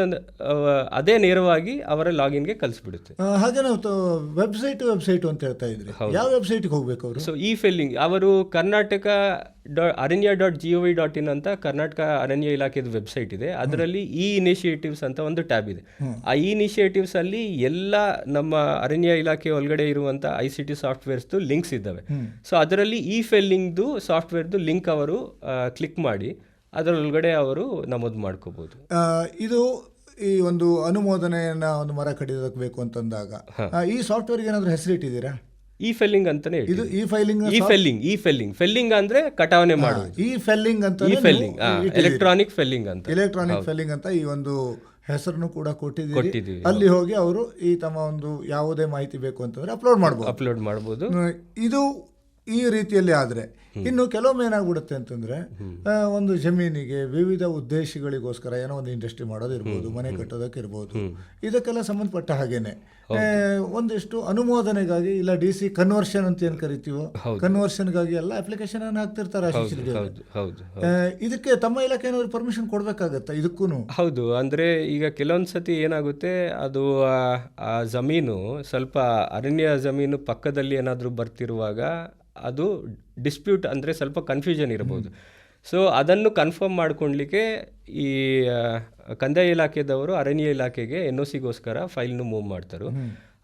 ಅದೇ ನೇರವಾಗಿ ಅವರ ಲಾಗಿನ್ಗೆ ಕಲಿಸ್ಬಿಡುತ್ತೆ ಹಾಗೆ ನಾವು ವೆಬ್ಸೈಟ್ ವೆಬ್ಸೈಟ್ ಅಂತ ಹೇಳ್ತಾ ಇದ್ರೆ. ಯಾವ ವೆಬ್ಸೈಟ್ಗೆ ಹೋಗ್ಬೇಕು ಅವರು? ಸೊ ಈ ಫೆಲ್ಲಿಂಗ್ ಅವರು ಕರ್ನಾಟಕ ಡಾ Aranya dot G O V dot in ಅಂತ ಕರ್ನಾಟಕ ಅರಣ್ಯ ಇಲಾಖೆಯ ವೆಬ್ಸೈಟ್ ಇದೆ. ಅದರಲ್ಲಿ ಈ ಇನಿಷಿಯೇಟಿವ್ಸ್ ಅಂತ ಒಂದು ಟ್ಯಾಬ್ ಇದೆ. ಆ ಈ ಇನಿಷಿಯೇಟಿವ್ಸ್ ಅಲ್ಲಿ ಎಲ್ಲ ನಮ್ಮ ಅರಣ್ಯ ಇಲಾಖೆ ಒಳಗಡೆ ಇರುವಂಥ ಐ ಸಿ ಟಿ ಸಾಫ್ಟ್ವೇರ್ಸ್ದು ಲಿಂಕ್ಸ್ ಇದ್ದಾವೆ. ಸೊ ಅದರಲ್ಲಿ ಈ ಫೆಲ್ಲಿಂಗ್ದು ಸಾಫ್ಟ್ವೇರ್ದು ಲಿಂಕ್ ಅವರು ಕ್ಲಿಕ್ ಮಾಡಿ ಅದರೊಳಗಡೆ ಅವರು ನಮೂದು ಮಾಡ್ಕೋಬೋದು. ಇದು ಈ ಒಂದು ಅನುಮೋದನೆಯನ್ನ ಒಂದು ಮರ ಕಡಿಯೋದಕ್ಕೆ ಬೇಕು ಅಂತಂದಾಗ ಈ ಸಾಫ್ಟ್ವೇರ್ಗೆ ಏನಾದರೂ ಹೆಸರಿಟ್ಟಿದ್ದೀರಾ ಇ ಫೆಲ್ಲಿಂಗ್ ಅಂತಾನೆ ಇದು ಈ ಫೈಲಿಂಗ್ ಈ ಫೆಲ್ಲಿಂಗ್ ಈ ಫೆಲ್ಲಿಂಗ್ ಫೆಲ್ಲಿಂಗ್ ಅಂದ್ರೆ ಕಟಾವಣೆ ಮಾಡೋದು ಈ ಫೆಲ್ಲಿಂಗ್ ಅಂತ ಈ ಫೆಲ್ಲಿಂಗ್ ಎಲೆಕ್ಟ್ರಾನಿಕ್ ಫೆಲ್ಲಿಂಗ್ ಅಂತ. ಎಲೆಕ್ಟ್ರಾನಿಕ್ ಫೆಲ್ಲಿಂಗ್ ಅಂತ ಈ ಒಂದು ಹೆಸರನ್ನು ಕೂಡ ಕೊಟ್ಟಿದ್ದೀವಿ. ಅಲ್ಲಿ ಹೋಗಿ ಅವರು ಈ ತಮ್ಮ ಒಂದು ಯಾವುದೇ ಮಾಹಿತಿ ಬೇಕು ಅಂತಂದ್ರೆ ಅಪ್ಲೋಡ್ ಮಾಡಬಹುದು ಅಪ್ಲೋಡ್ ಮಾಡಬಹುದು ಇದು ಈ ರೀತಿಯಲ್ಲಿ ಆದರೆ. ಇನ್ನು ಕೆಲವೊಮ್ಮೆ ಏನಾಗ್ಬಿಡುತ್ತೆ ಅಂತಂದರೆ ಒಂದು ಜಮೀನಿಗೆ ವಿವಿಧ ಉದ್ದೇಶಗಳಿಗೋಸ್ಕರ ಏನೋ ಒಂದು ಇಂಡಸ್ಟ್ರಿ ಮಾಡೋದಿರ್ಬೋದು ಮನೆ ಕಟ್ಟೋದಕ್ಕಿರ್ಬೋದು ಇದಕ್ಕೆಲ್ಲ ಸಂಬಂಧಪಟ್ಟ ಹಾಗೇನೆ. ಒಂದಿಷ್ಟು ಅನುಮೋದನೆಗಾಗಿ ಇಲ್ಲ ಡಿ ಸಿ ಕನ್ವರ್ಷನ್ ಅಂತ ಏನು ಕರಿತೀವೋ ಕನ್ವರ್ಷನ್ಗಾಗಿ ಎಲ್ಲ ಅಪ್ಲಿಕೇಶನ್ ಅನ್ನು ಹಾಕ್ತಿರ್ತಾರೆ ಇದಕ್ಕೆ ತಮ್ಮ ಇಲಾಖೆ ಏನಾದ್ರು ಪರ್ಮಿಷನ್ ಕೊಡ್ಬೇಕಾಗತ್ತಾ ಇದಕ್ಕೂ ಹೌದು ಅಂದ್ರೆ ಈಗ ಕೆಲವೊಂದು ಸತಿ ಏನಾಗುತ್ತೆ ಅದು ಆ ಜಮೀನು ಸ್ವಲ್ಪ ಅರಣ್ಯ ಜಮೀನು ಪಕ್ಕದಲ್ಲಿ ಏನಾದರೂ ಬರ್ತಿರುವಾಗ ಅದು ಡಿಸ್ಪ್ಯೂಟ್ ಅಂದರೆ ಸ್ವಲ್ಪ ಕನ್ಫ್ಯೂಷನ್ ಇರಬಹುದು. ಸೊ ಅದನ್ನು ಕನ್ಫರ್ಮ್ ಮಾಡ್ಕೊಳ್ಲಿಕ್ಕೆ ಈ ಕಂದಾಯ ಇಲಾಖೆದವರು ಅರಣ್ಯ ಇಲಾಖೆಗೆ ಎನ್ ಒ ಸಿಗೋಸ್ಕರ ಫೈಲ್ನು ಮೂವ್ ಮಾಡ್ತಾರೆ.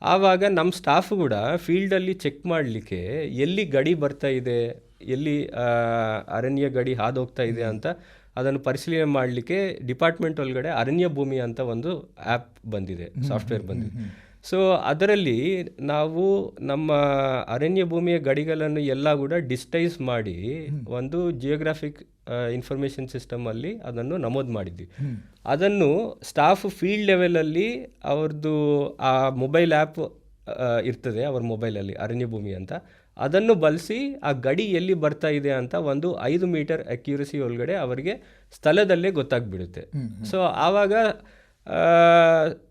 ಆವಾಗ ನಮ್ಮ ಸ್ಟಾಫ್ ಕೂಡ ಫೀಲ್ಡಲ್ಲಿ ಚೆಕ್ ಮಾಡಲಿಕ್ಕೆ ಎಲ್ಲಿ ಗಡಿ ಬರ್ತಾ ಇದೆ ಎಲ್ಲಿ ಅರಣ್ಯ ಗಡಿ ಹಾದೋಗ್ತಾ ಇದೆ ಅಂತ ಅದನ್ನು ಪರಿಶೀಲನೆ ಮಾಡಲಿಕ್ಕೆ ಡಿಪಾರ್ಟ್ಮೆಂಟ್ ಒಳಗಡೆ ಅರಣ್ಯ ಭೂಮಿ ಅಂತ ಒಂದು ಆ್ಯಪ್ ಬಂದಿದೆ ಸಾಫ್ಟ್ವೇರ್ ಬಂದಿದೆ. ಸೊ ಅದರಲ್ಲಿ ನಾವು ನಮ್ಮ ಅರಣ್ಯ ಭೂಮಿಯ ಗಡಿಗಳನ್ನು ಎಲ್ಲ ಕೂಡ ಡಿಸ್ಟೈಸ್ ಮಾಡಿ ಒಂದು ಜಿಯೋಗ್ರಾಫಿಕ್ ಇನ್ಫಾರ್ಮೇಷನ್ ಸಿಸ್ಟಮಲ್ಲಿ ಅದನ್ನು ನಮೂದು ಮಾಡಿದ್ವಿ. ಅದನ್ನು ಸ್ಟಾಫ್ ಫೀಲ್ಡ್ ಲೆವೆಲಲ್ಲಿ ಅವ್ರದ್ದು ಆ ಮೊಬೈಲ್ ಆ್ಯಪ್ ಇರ್ತದೆ ಅವ್ರ ಮೊಬೈಲಲ್ಲಿ ಅರಣ್ಯ ಭೂಮಿ ಅಂತ. ಅದನ್ನು ಬಳಸಿ ಆ ಗಡಿ ಎಲ್ಲಿ ಬರ್ತಾ ಇದೆ ಅಂತ ಒಂದು ಐದು ಮೀಟರ್ ಅಕ್ಯೂರಸಿ ಒಳಗಡೆ ಅವರಿಗೆ ಸ್ಥಳದಲ್ಲೇ ಗೊತ್ತಾಗ್ಬಿಡುತ್ತೆ. ಸೊ ಆವಾಗ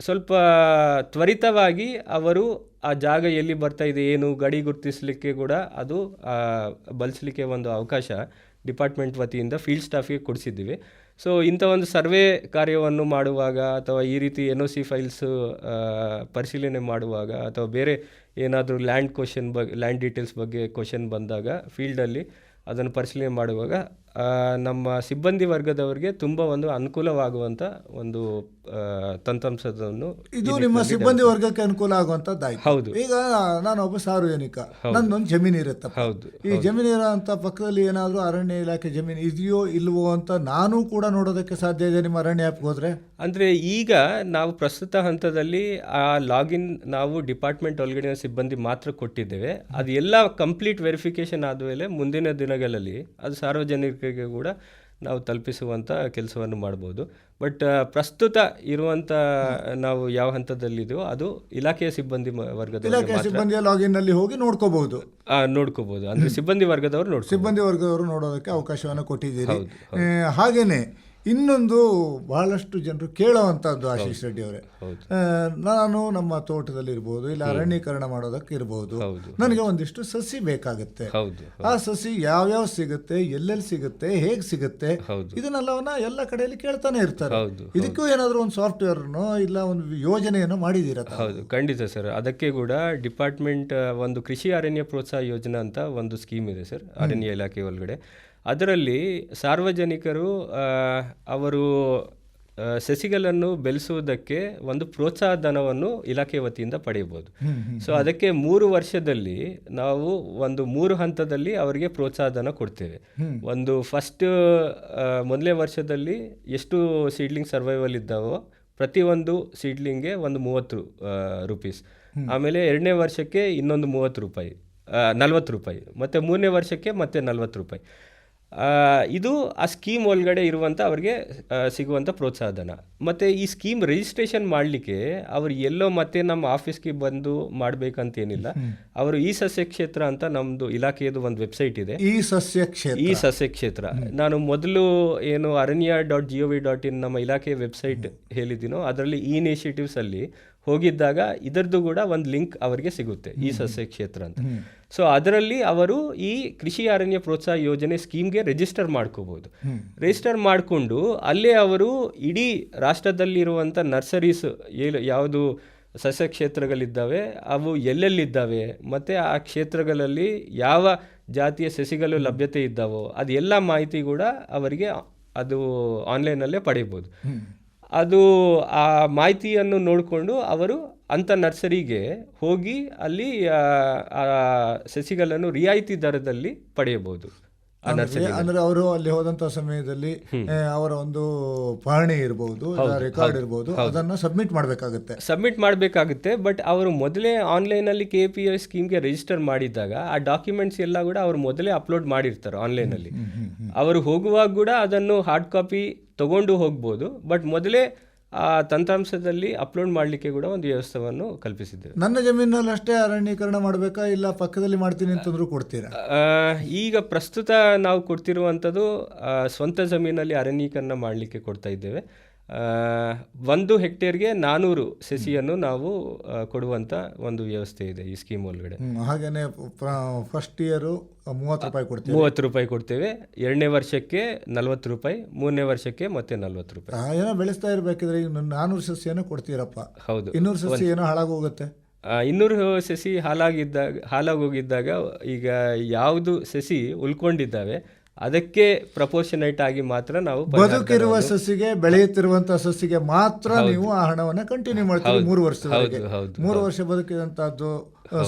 ಸ್ವಲ್ಪ ತ್ವರಿತವಾಗಿ ಅವರು ಆ ಜಾಗ ಎಲ್ಲಿ ಬರ್ತಾ ಇದೆ, ಏನು ಗಡಿ ಗುರುತಿಸಲಿಕ್ಕೆ ಕೂಡ ಅದು ಬಳಸಲಿಕ್ಕೆ ಒಂದು ಅವಕಾಶ ಡಿಪಾರ್ಟ್ಮೆಂಟ್ ವತಿಯಿಂದ ಫೀಲ್ಡ್ ಸ್ಟಾಫಿಗೆ ಕೊಡಿಸಿದ್ದೀವಿ. ಸೊ, ಇಂಥ ಒಂದು ಸರ್ವೆ ಕಾರ್ಯವನ್ನು ಮಾಡುವಾಗ ಅಥವಾ ಈ ರೀತಿ ಎನ್ ಒ ಸಿ ಫೈಲ್ಸು ಪರಿಶೀಲನೆ ಮಾಡುವಾಗ ಅಥವಾ ಬೇರೆ ಏನಾದರೂ ಲ್ಯಾಂಡ್ ಕ್ವಶನ್ ಬಗ್ಗೆ ಲ್ಯಾಂಡ್ ಡೀಟೇಲ್ಸ್ ಬಗ್ಗೆ ಕ್ವಶನ್ ಬಂದಾಗ ಫೀಲ್ಡಲ್ಲಿ ಅದನ್ನು ಪರಿಶೀಲನೆ ಮಾಡುವಾಗ ನಮ್ಮ ಸಿಬ್ಬಂದಿ ವರ್ಗದವರಿಗೆ ತುಂಬ ಒಂದು ಅನುಕೂಲವಾಗುವಂಥ ಒಂದು ತಂತ್ರಾಂಶವನ್ನು ಇದು ನಿಮ್ಮ ಸಿಬ್ಬಂದಿ ವರ್ಗಕ್ಕೆ ಅನುಕೂಲ ಆಗುವಂತದ್ದಾಯ್ತು. ಹೌದು. ಈಗ ನಾನು ಒಬ್ಬ ಸಾರ್ವಜನಿಕ ನನ್ನೊಂದು ಜಮೀನು ಇರುತ್ತೆ ಹೌದು ಈ ಜಮೀನು ಇರೋಂಥ ಪಕ್ಕದಲ್ಲಿ ಏನಾದರೂ ಅರಣ್ಯ ಇಲಾಖೆ ಜಮೀನು ಇದೆಯೋ ಇಲ್ವೋ ಅಂತ ನಾನು ಕೂಡ ನೋಡೋದಕ್ಕೆ ಸಾಧ್ಯ ಇದೆ ನಿಮ್ಮ ಅರಣ್ಯ ಆ್ಯಪ್ಗೆ ಹೋದ್ರೆ? ಅಂದರೆ ಈಗ ನಾವು ಪ್ರಸ್ತುತ ಹಂತದಲ್ಲಿ ಆ ಲಾಗಿನ್ ನಾವು ಡಿಪಾರ್ಟ್ಮೆಂಟ್ ಒಳಗಡೆ ಸಿಬ್ಬಂದಿ ಮಾತ್ರ ಕೊಟ್ಟಿದ್ದೇವೆ. ಅದು ಎಲ್ಲ ಕಂಪ್ಲೀಟ್ ವೆರಿಫಿಕೇಶನ್ ಆದಮೇಲೆ ಮುಂದಿನ ದಿನಗಳಲ್ಲಿ ಅದು ಸಾರ್ವಜನಿಕರಿಗೆ ಕೂಡ ನಾವು ತಲುಪಿಸುವಂಥ ಕೆಲಸವನ್ನು ಮಾಡ್ಬೋದು. ಬಟ್ ಪ್ರಸ್ತುತ ಇರುವಂಥ ನಾವು ಯಾವ ಹಂತದಲ್ಲಿದೆಯೋ ಅದು ಇಲಾಖೆಯ ಸಿಬ್ಬಂದಿ ವರ್ಗದ ಇಲಾಖೆ ಸಿಬ್ಬಂದಿಯ ಲಾಗಿನ್ನಲ್ಲಿ ಹೋಗಿ ನೋಡ್ಕೋಬಹುದು. ನೋಡ್ಕೋಬಹುದು. ಅಂದರೆ ಸಿಬ್ಬಂದಿ ವರ್ಗದವರು ನೋಡ್ ಸಿಬ್ಬಂದಿ ವರ್ಗದವರು ನೋಡೋದಕ್ಕೆ ಅವಕಾಶವನ್ನು ಕೊಟ್ಟಿದ್ದೀರಿ. ಹಾಗೇನೆ ಇನ್ನೊಂದು ಬಹಳಷ್ಟು ಜನರು ಕೇಳೋವಂಥದ್ದು ಆಶೀಶ್ ರೆಡ್ಡಿ ಅವರೇ. ನಾನು ನಮ್ಮ ತೋಟದಲ್ಲಿ ಇರ್ಬೋದು ಇಲ್ಲ ಅರಣ್ಯೀಕರಣ ಮಾಡೋದಕ್ಕೆ ಇರ್ಬೋದು. ನನಗೆ ಒಂದಿಷ್ಟು ಸಸಿ ಬೇಕಾಗುತ್ತೆ. ಆ ಸಸಿ ಯಾವ್ಯಾವ ಸಿಗುತ್ತೆ ಎಲ್ಲೆಲ್ಲಿ ಸಿಗುತ್ತೆ ಹೇಗೆ ಸಿಗುತ್ತೆ. ಇದನ್ನೆಲ್ಲವನ್ನ ಎಲ್ಲ ಕಡೆಯಲ್ಲಿ ಕೇಳ್ತಾನೆ ಇರ್ತಾರೆ. ಇದಕ್ಕೂ ಏನಾದರೂ ಒಂದು ಸಾಫ್ಟ್ವೇರ್ನೋ ಇಲ್ಲ ಒಂದು ಯೋಜನೆಯನ್ನು ಮಾಡಿದ್ದೀರಾ ಹೌದು ಖಂಡಿತ ಸರ್. ಅದಕ್ಕೆ ಕೂಡ ಡಿಪಾರ್ಟ್ಮೆಂಟ್ ಒಂದು ಕೃಷಿ ಅರಣ್ಯ ಪ್ರೋತ್ಸಾಹ ಯೋಜನಾ ಅಂತ ಒಂದು ಸ್ಕೀಮ್ ಇದೆ ಸರ್ ಅರಣ್ಯ ಇಲಾಖೆ ಒಳಗಡೆ. ಅದರಲ್ಲಿ ಸಾರ್ವಜನಿಕರು ಅವರು ಸಸಿಗಳನ್ನು ಬೆಳೆಸುವುದಕ್ಕೆ ಒಂದು ಪ್ರೋತ್ಸಾಹ ಧನವನ್ನು ಇಲಾಖೆ ವತಿಯಿಂದ ಪಡೆಯಬಹುದು. ಸೊ ಅದಕ್ಕೆ ಮೂರು ವರ್ಷದಲ್ಲಿ ನಾವು ಒಂದು ಮೂರು ಹಂತದಲ್ಲಿ ಅವರಿಗೆ ಪ್ರೋತ್ಸಾಹ ಧನ ಕೊಡ್ತೇವೆ ಒಂದು ಫಸ್ಟ್ ಮೊದಲನೇ ವರ್ಷದಲ್ಲಿ ಎಷ್ಟು ಸೀಡ್ಲಿಂಗ್ ಸರ್ವೈವಲ್ ಇದ್ದಾವೋ ಪ್ರತಿಯೊಂದು ಸೀಡ್ಲಿಂಗ್ಗೆ ಒಂದು ಮೂವತ್ತು ರುಪೀಸ್ ಆಮೇಲೆ ಎರಡನೇ ವರ್ಷಕ್ಕೆ ಇನ್ನೊಂದು ಮೂವತ್ತು ರೂಪಾಯಿ ನಲ್ವತ್ತು ರೂಪಾಯಿ. ಮತ್ತು ಮೂರನೇ ವರ್ಷಕ್ಕೆ ಮತ್ತೆ ನಲ್ವತ್ತು ರೂಪಾಯಿ. ಇದು ಆ ಸ್ಕೀಮ್ ಒಳಗಡೆ ಇರುವಂಥ ಅವ್ರಿಗೆ ಸಿಗುವಂಥ ಪ್ರೋತ್ಸಾಹ ಧನ ಮತ್ತು ಈ ಸ್ಕೀಮ್ ರಿಜಿಸ್ಟ್ರೇಷನ್ ಮಾಡಲಿಕ್ಕೆ ಅವರು ಎಲ್ಲೋ ಮತ್ತೆ ನಮ್ಮ ಆಫೀಸ್ಗೆ ಬಂದು ಮಾಡಬೇಕಂತೇನಿಲ್ಲ. ಅವರು ಈ ಸಸ್ಯ ಕ್ಷೇತ್ರ ಅಂತ ನಮ್ಮದು ಇಲಾಖೆಯದು ಒಂದು ವೆಬ್ಸೈಟ್ ಇದೆ. ಈ ಸಸ್ಯ ಕ್ಷೇತ್ರ ಈ ಸಸ್ಯ ಕ್ಷೇತ್ರ ನಾನು ಮೊದಲು ಏನು Aranya dot G V dot in ನಮ್ಮ ಇಲಾಖೆಯ ವೆಬ್ಸೈಟ್ ಹೇಳಿದ್ದೀನೋ ಅದರಲ್ಲಿ ಈ ಇನಿಷಿಯೇಟಿವ್ಸ್ ಅಲ್ಲಿ ಹೋಗಿದ್ದಾಗ ಇದರದ್ದು ಕೂಡ ಒಂದು ಲಿಂಕ್ ಅವರಿಗೆ ಸಿಗುತ್ತೆ ಈ ಸಸ್ಯ ಕ್ಷೇತ್ರ ಅಂತ. ಸೊ ಅದರಲ್ಲಿ ಅವರು ಈ ಕೃಷಿ ಅರಣ್ಯ ಪ್ರೋತ್ಸಾಹ ಯೋಜನೆ ಸ್ಕೀಮ್ಗೆ ರಿಜಿಸ್ಟರ್ ಮಾಡ್ಕೋಬಹುದು ರಿಜಿಸ್ಟರ್ ಮಾಡಿಕೊಂಡು ಅಲ್ಲೇ ಅವರು ಇಡೀ ರಾಷ್ಟ್ರದಲ್ಲಿರುವಂಥ ನರ್ಸರೀಸ್ ಯಾವುದು ಸಸ್ಯ ಕ್ಷೇತ್ರಗಳಿದ್ದಾವೆ ಅವು ಎಲ್ಲೆಲ್ಲಿದ್ದಾವೆ ಮತ್ತು ಆ ಕ್ಷೇತ್ರಗಳಲ್ಲಿ ಯಾವ ಜಾತಿಯ ಸಸಿಗಳು ಲಭ್ಯತೆ ಇದ್ದಾವೋ ಅದೆಲ್ಲ ಮಾಹಿತಿ ಕೂಡ ಅವರಿಗೆ ಅದು ಆನ್ಲೈನಲ್ಲೇ ಪಡೆಯಬಹುದು ಅದು ಆ ಮಾಹಿತಿಯನ್ನು ನೋಡಿಕೊಂಡು ಅವರು ಅಂಥ ನರ್ಸರಿಗೆ ಹೋಗಿ ಅಲ್ಲಿ ಸಸಿಗಳನ್ನು ರಿಯಾಯಿತಿ ದರದಲ್ಲಿ ಪಡೆಯಬಹುದು. ಅಂದ್ರೆ ಅವರು ಅಲ್ಲಿ ಹೋದಂತ ಸಮಯದಲ್ಲಿ ಅವರ ಒಂದು ಪಹಣಿ ಇರಬಹುದು ರೆಕಾರ್ಡ್ ಇರಬಹುದು ಅದನ್ನ ಸಬ್ಮಿಟ್ ಮಾಡಬೇಕಾಗುತ್ತೆ. ಸಬ್ಮಿಟ್ ಮಾಡಬೇಕಾಗುತ್ತೆ ಬಟ್ ಅವರು ಮೊದಲೇ ಆನ್ಲೈನಲ್ಲಿ ಕೆ ಪಿ ಐ ಸ್ಕೀಮ್ಗೆ ರಿಜಿಸ್ಟರ್ ಮಾಡಿದಾಗ ಆ ಡಾಕ್ಯುಮೆಂಟ್ಸ್ ಎಲ್ಲ ಕೂಡ ಅವರು ಮೊದಲೇ ಅಪ್ಲೋಡ್ ಮಾಡಿರ್ತಾರೆ ಆನ್ಲೈನ್ ಅಲ್ಲಿ. ಅವರು ಹೋಗುವಾಗ ಕೂಡ ಅದನ್ನು ಹಾರ್ಡ್ ಕಾಪಿ ತಗೊಂಡು ಹೋಗ್ಬೋದು ಬಟ್ ಮೊದಲೇ ಆ ತಂತ್ರಾಂಶದಲ್ಲಿ ಅಪ್ಲೋಡ್ ಮಾಡಲಿಕ್ಕೆ ಕೂಡ ಒಂದು ವ್ಯವಸ್ಥೆಯನ್ನು ಕಲ್ಪಿಸಿದ್ದೇವೆ. ನನ್ನ ಜಮೀನಲ್ಲಿ ಅಷ್ಟೇ ಅರಣ್ಯೀಕರಣ ಮಾಡಬೇಕಾ ಇಲ್ಲ ಪಕ್ಕದಲ್ಲಿ ಮಾಡ್ತೀನಿ ಅಂತಂದ್ರೂ ಕೊಡ್ತೀರಾ? ಈಗ ಪ್ರಸ್ತುತ ನಾವು ಕೊಡ್ತಿರುವಂಥದ್ದು ಸ್ವಂತ ಜಮೀನಲ್ಲಿ ಅರಣ್ಯೀಕರಣ ಮಾಡಲಿಕ್ಕೆ ಕೊಡ್ತಾ ಇದ್ದೇವೆ. ಒಂದು ಹೆಕ್ಟೇರ್ಗೆ ನಾನೂರು ಸಸಿಯನ್ನು ನಾವು ಕೊಡುವಂಥ ಒಂದು ವ್ಯವಸ್ಥೆ ಇದೆ ಈ ಸ್ಕೀಮ್ ಒಳಗಡೆ. ಹಾಗೆಯೇ ಹಾಗೇನೆ ಫಸ್ಟ್ ಇಯರು ಮೂವತ್ತು ರೂಪಾಯಿ ಕೊಡ್ತೀವಿ ಮೂವತ್ತು ರೂಪಾಯಿ ಕೊಡ್ತೇವೆ. ಎರಡನೇ ವರ್ಷಕ್ಕೆ ನಲ್ವತ್ತು ರೂಪಾಯಿ ಮೂರನೇ ವರ್ಷಕ್ಕೆ ಮತ್ತೆ ನಲ್ವತ್ತು ರೂಪಾಯಿ. ಏನೋ ಬೆಳೆಸ್ತಾ ಇರಬೇಕಿದ್ರೆ ಈಗ ನಾನ್ನೂರು ಸಸಿಯನ್ನು ಕೊಡ್ತೀರಪ್ಪ. ಹೌದು. ಇನ್ನೂರು ಸಸಿ ಏನೋ ಹಾಳಾಗೋಗುತ್ತೆ. ಇನ್ನೂರು ಸಸಿ ಹಾಲಾಗಿದ್ದಾಗ ಹಾಲಾಗೋಗಿದ್ದಾಗ ಈಗ ಯಾವುದು ಸಸಿ ಉಳ್ಕೊಂಡಿದ್ದಾವೆ ಅದಕ್ಕೆ ಪ್ರಪೋರ್ಷನೇಟ್ ಆಗಿ ಮಾತ್ರ ನಾವು ಬದುಕಿರುವ ಸಸಿಗೆ ಬೆಳೆಯುತ್ತಿರುವಂತಹ ಸಸಿಗೆ ಮಾತ್ರ ನೀವು ಆ ಹಣವನ್ನ ಕಂಟಿನ್ಯೂ ಮಾಡ್ತೀವಿ ಮೂರು ವರ್ಷದವರೆಗೆ. ಹೌದು, ಮೂರು ವರ್ಷ ಬದುಕಿದಂತಹದ್ದು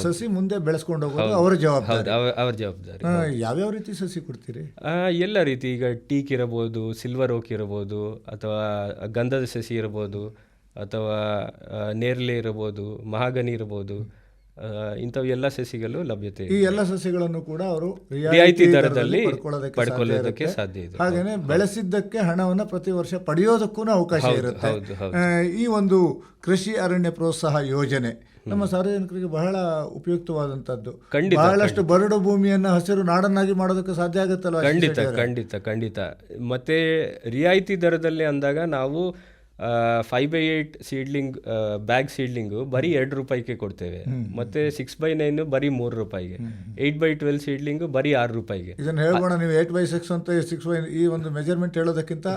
ಸಸಿ ಮುಂದೆ ಬೆಳೆಸ್ಕೊಂಡು ಹೋಗೋದು ಅವರ ಜವಾಬ್ದಾರಿ. ಅವರ ಜವಾಬ್ದಾರಿ. ಯಾವ್ಯಾವ ರೀತಿ ಸಸಿ ಕೊಡ್ತೀರಿ? ಎಲ್ಲ ರೀತಿ. ಈಗ ಟೀಕ್ ಇರಬಹುದು ಸಿಲ್ವರ್ ಓಕ್ ಇರಬಹುದು ಅಥವಾ ಗಂಧದ ಸಸಿ ಇರಬಹುದು ಅಥವಾ ನೇರ್ಲೆ ನೇರಳೆ ಇರಬಹುದು ಮಹಾಗನಿ ಇರಬಹುದು ಇಂಥವು ಎಲ್ಲ ಸಸಿಗಳು ಲಭ್ಯತೆ ಈ. ಎಲ್ಲ ಸಸಿಗಳನ್ನು ಕೂಡ ಅವರು ರಿಯಾಯಿತಿ ದರದಲ್ಲಿ ಪಡ್ಕೊಳ್ಳೋದಕ್ಕೆ ಸಾಧ್ಯ ಇದೆ. ಹಾಗೇನೆ ಬೆಳೆಸಿದ್ದಕ್ಕೆ ಹಣವನ್ನು ಪ್ರತಿ ವರ್ಷ ಪಡೆಯೋದಕ್ಕೂ ಅವಕಾಶ ಇರುತ್ತೆ. ಈ ಒಂದು ಕೃಷಿ ಅರಣ್ಯ ಪ್ರೋತ್ಸಾಹ ಯೋಜನೆ ನಮ್ಮ ಸಾರ್ವಜನಿಕರಿಗೆ ಬಹಳ ಉಪಯುಕ್ತವಾದಂತದ್ದು ಖಂಡಿತ, ಬಹಳಷ್ಟು ಬರಡು ಭೂಮಿಯನ್ನು ಹಸಿರು ನಾಡನ್ನಾಗಿ ಮಾಡೋದಕ್ಕೆ ಸಾಧ್ಯ ಆಗುತ್ತಲ್ಲ ಖಂಡಿತ ಖಂಡಿತ ಖಂಡಿತ. ಮತ್ತೆ ರಿಯಾಯಿತಿ ದರದಲ್ಲಿ ಅಂದಾಗ ನಾವು five by eight seedling bag seedling ಬರೀ ಎರಡು ರೂಪಾಯಿಗೆ ಕೊಡ್ತೇವೆ. ಮತ್ತೆ ಸಿಕ್ಸ್ ಬೈ ನೈನ್ ಬರೀ ಮೂರು ರೂಪಾಯಿಗೆ. ಏಯ್ಟ್ ಬೈ ಟ್ವೆಲ್ ಸೀಡ್ಲಿಂಗು ಬರೀ ಆರು ರೂಪಾಯಿಗೆ. ಇದನ್ನು ಹೇಳೋಣ ನೀವು ಏಟ್ ಬೈ ಸಿಕ್ಸ್ ಅಂತ ಸಿಕ್ಸ್ ಬೈ ಈ ಒಂದು ಮೆಜರ್ಮೆಂಟ್ ಹೇಳೋದಕ್ಕಿಂತ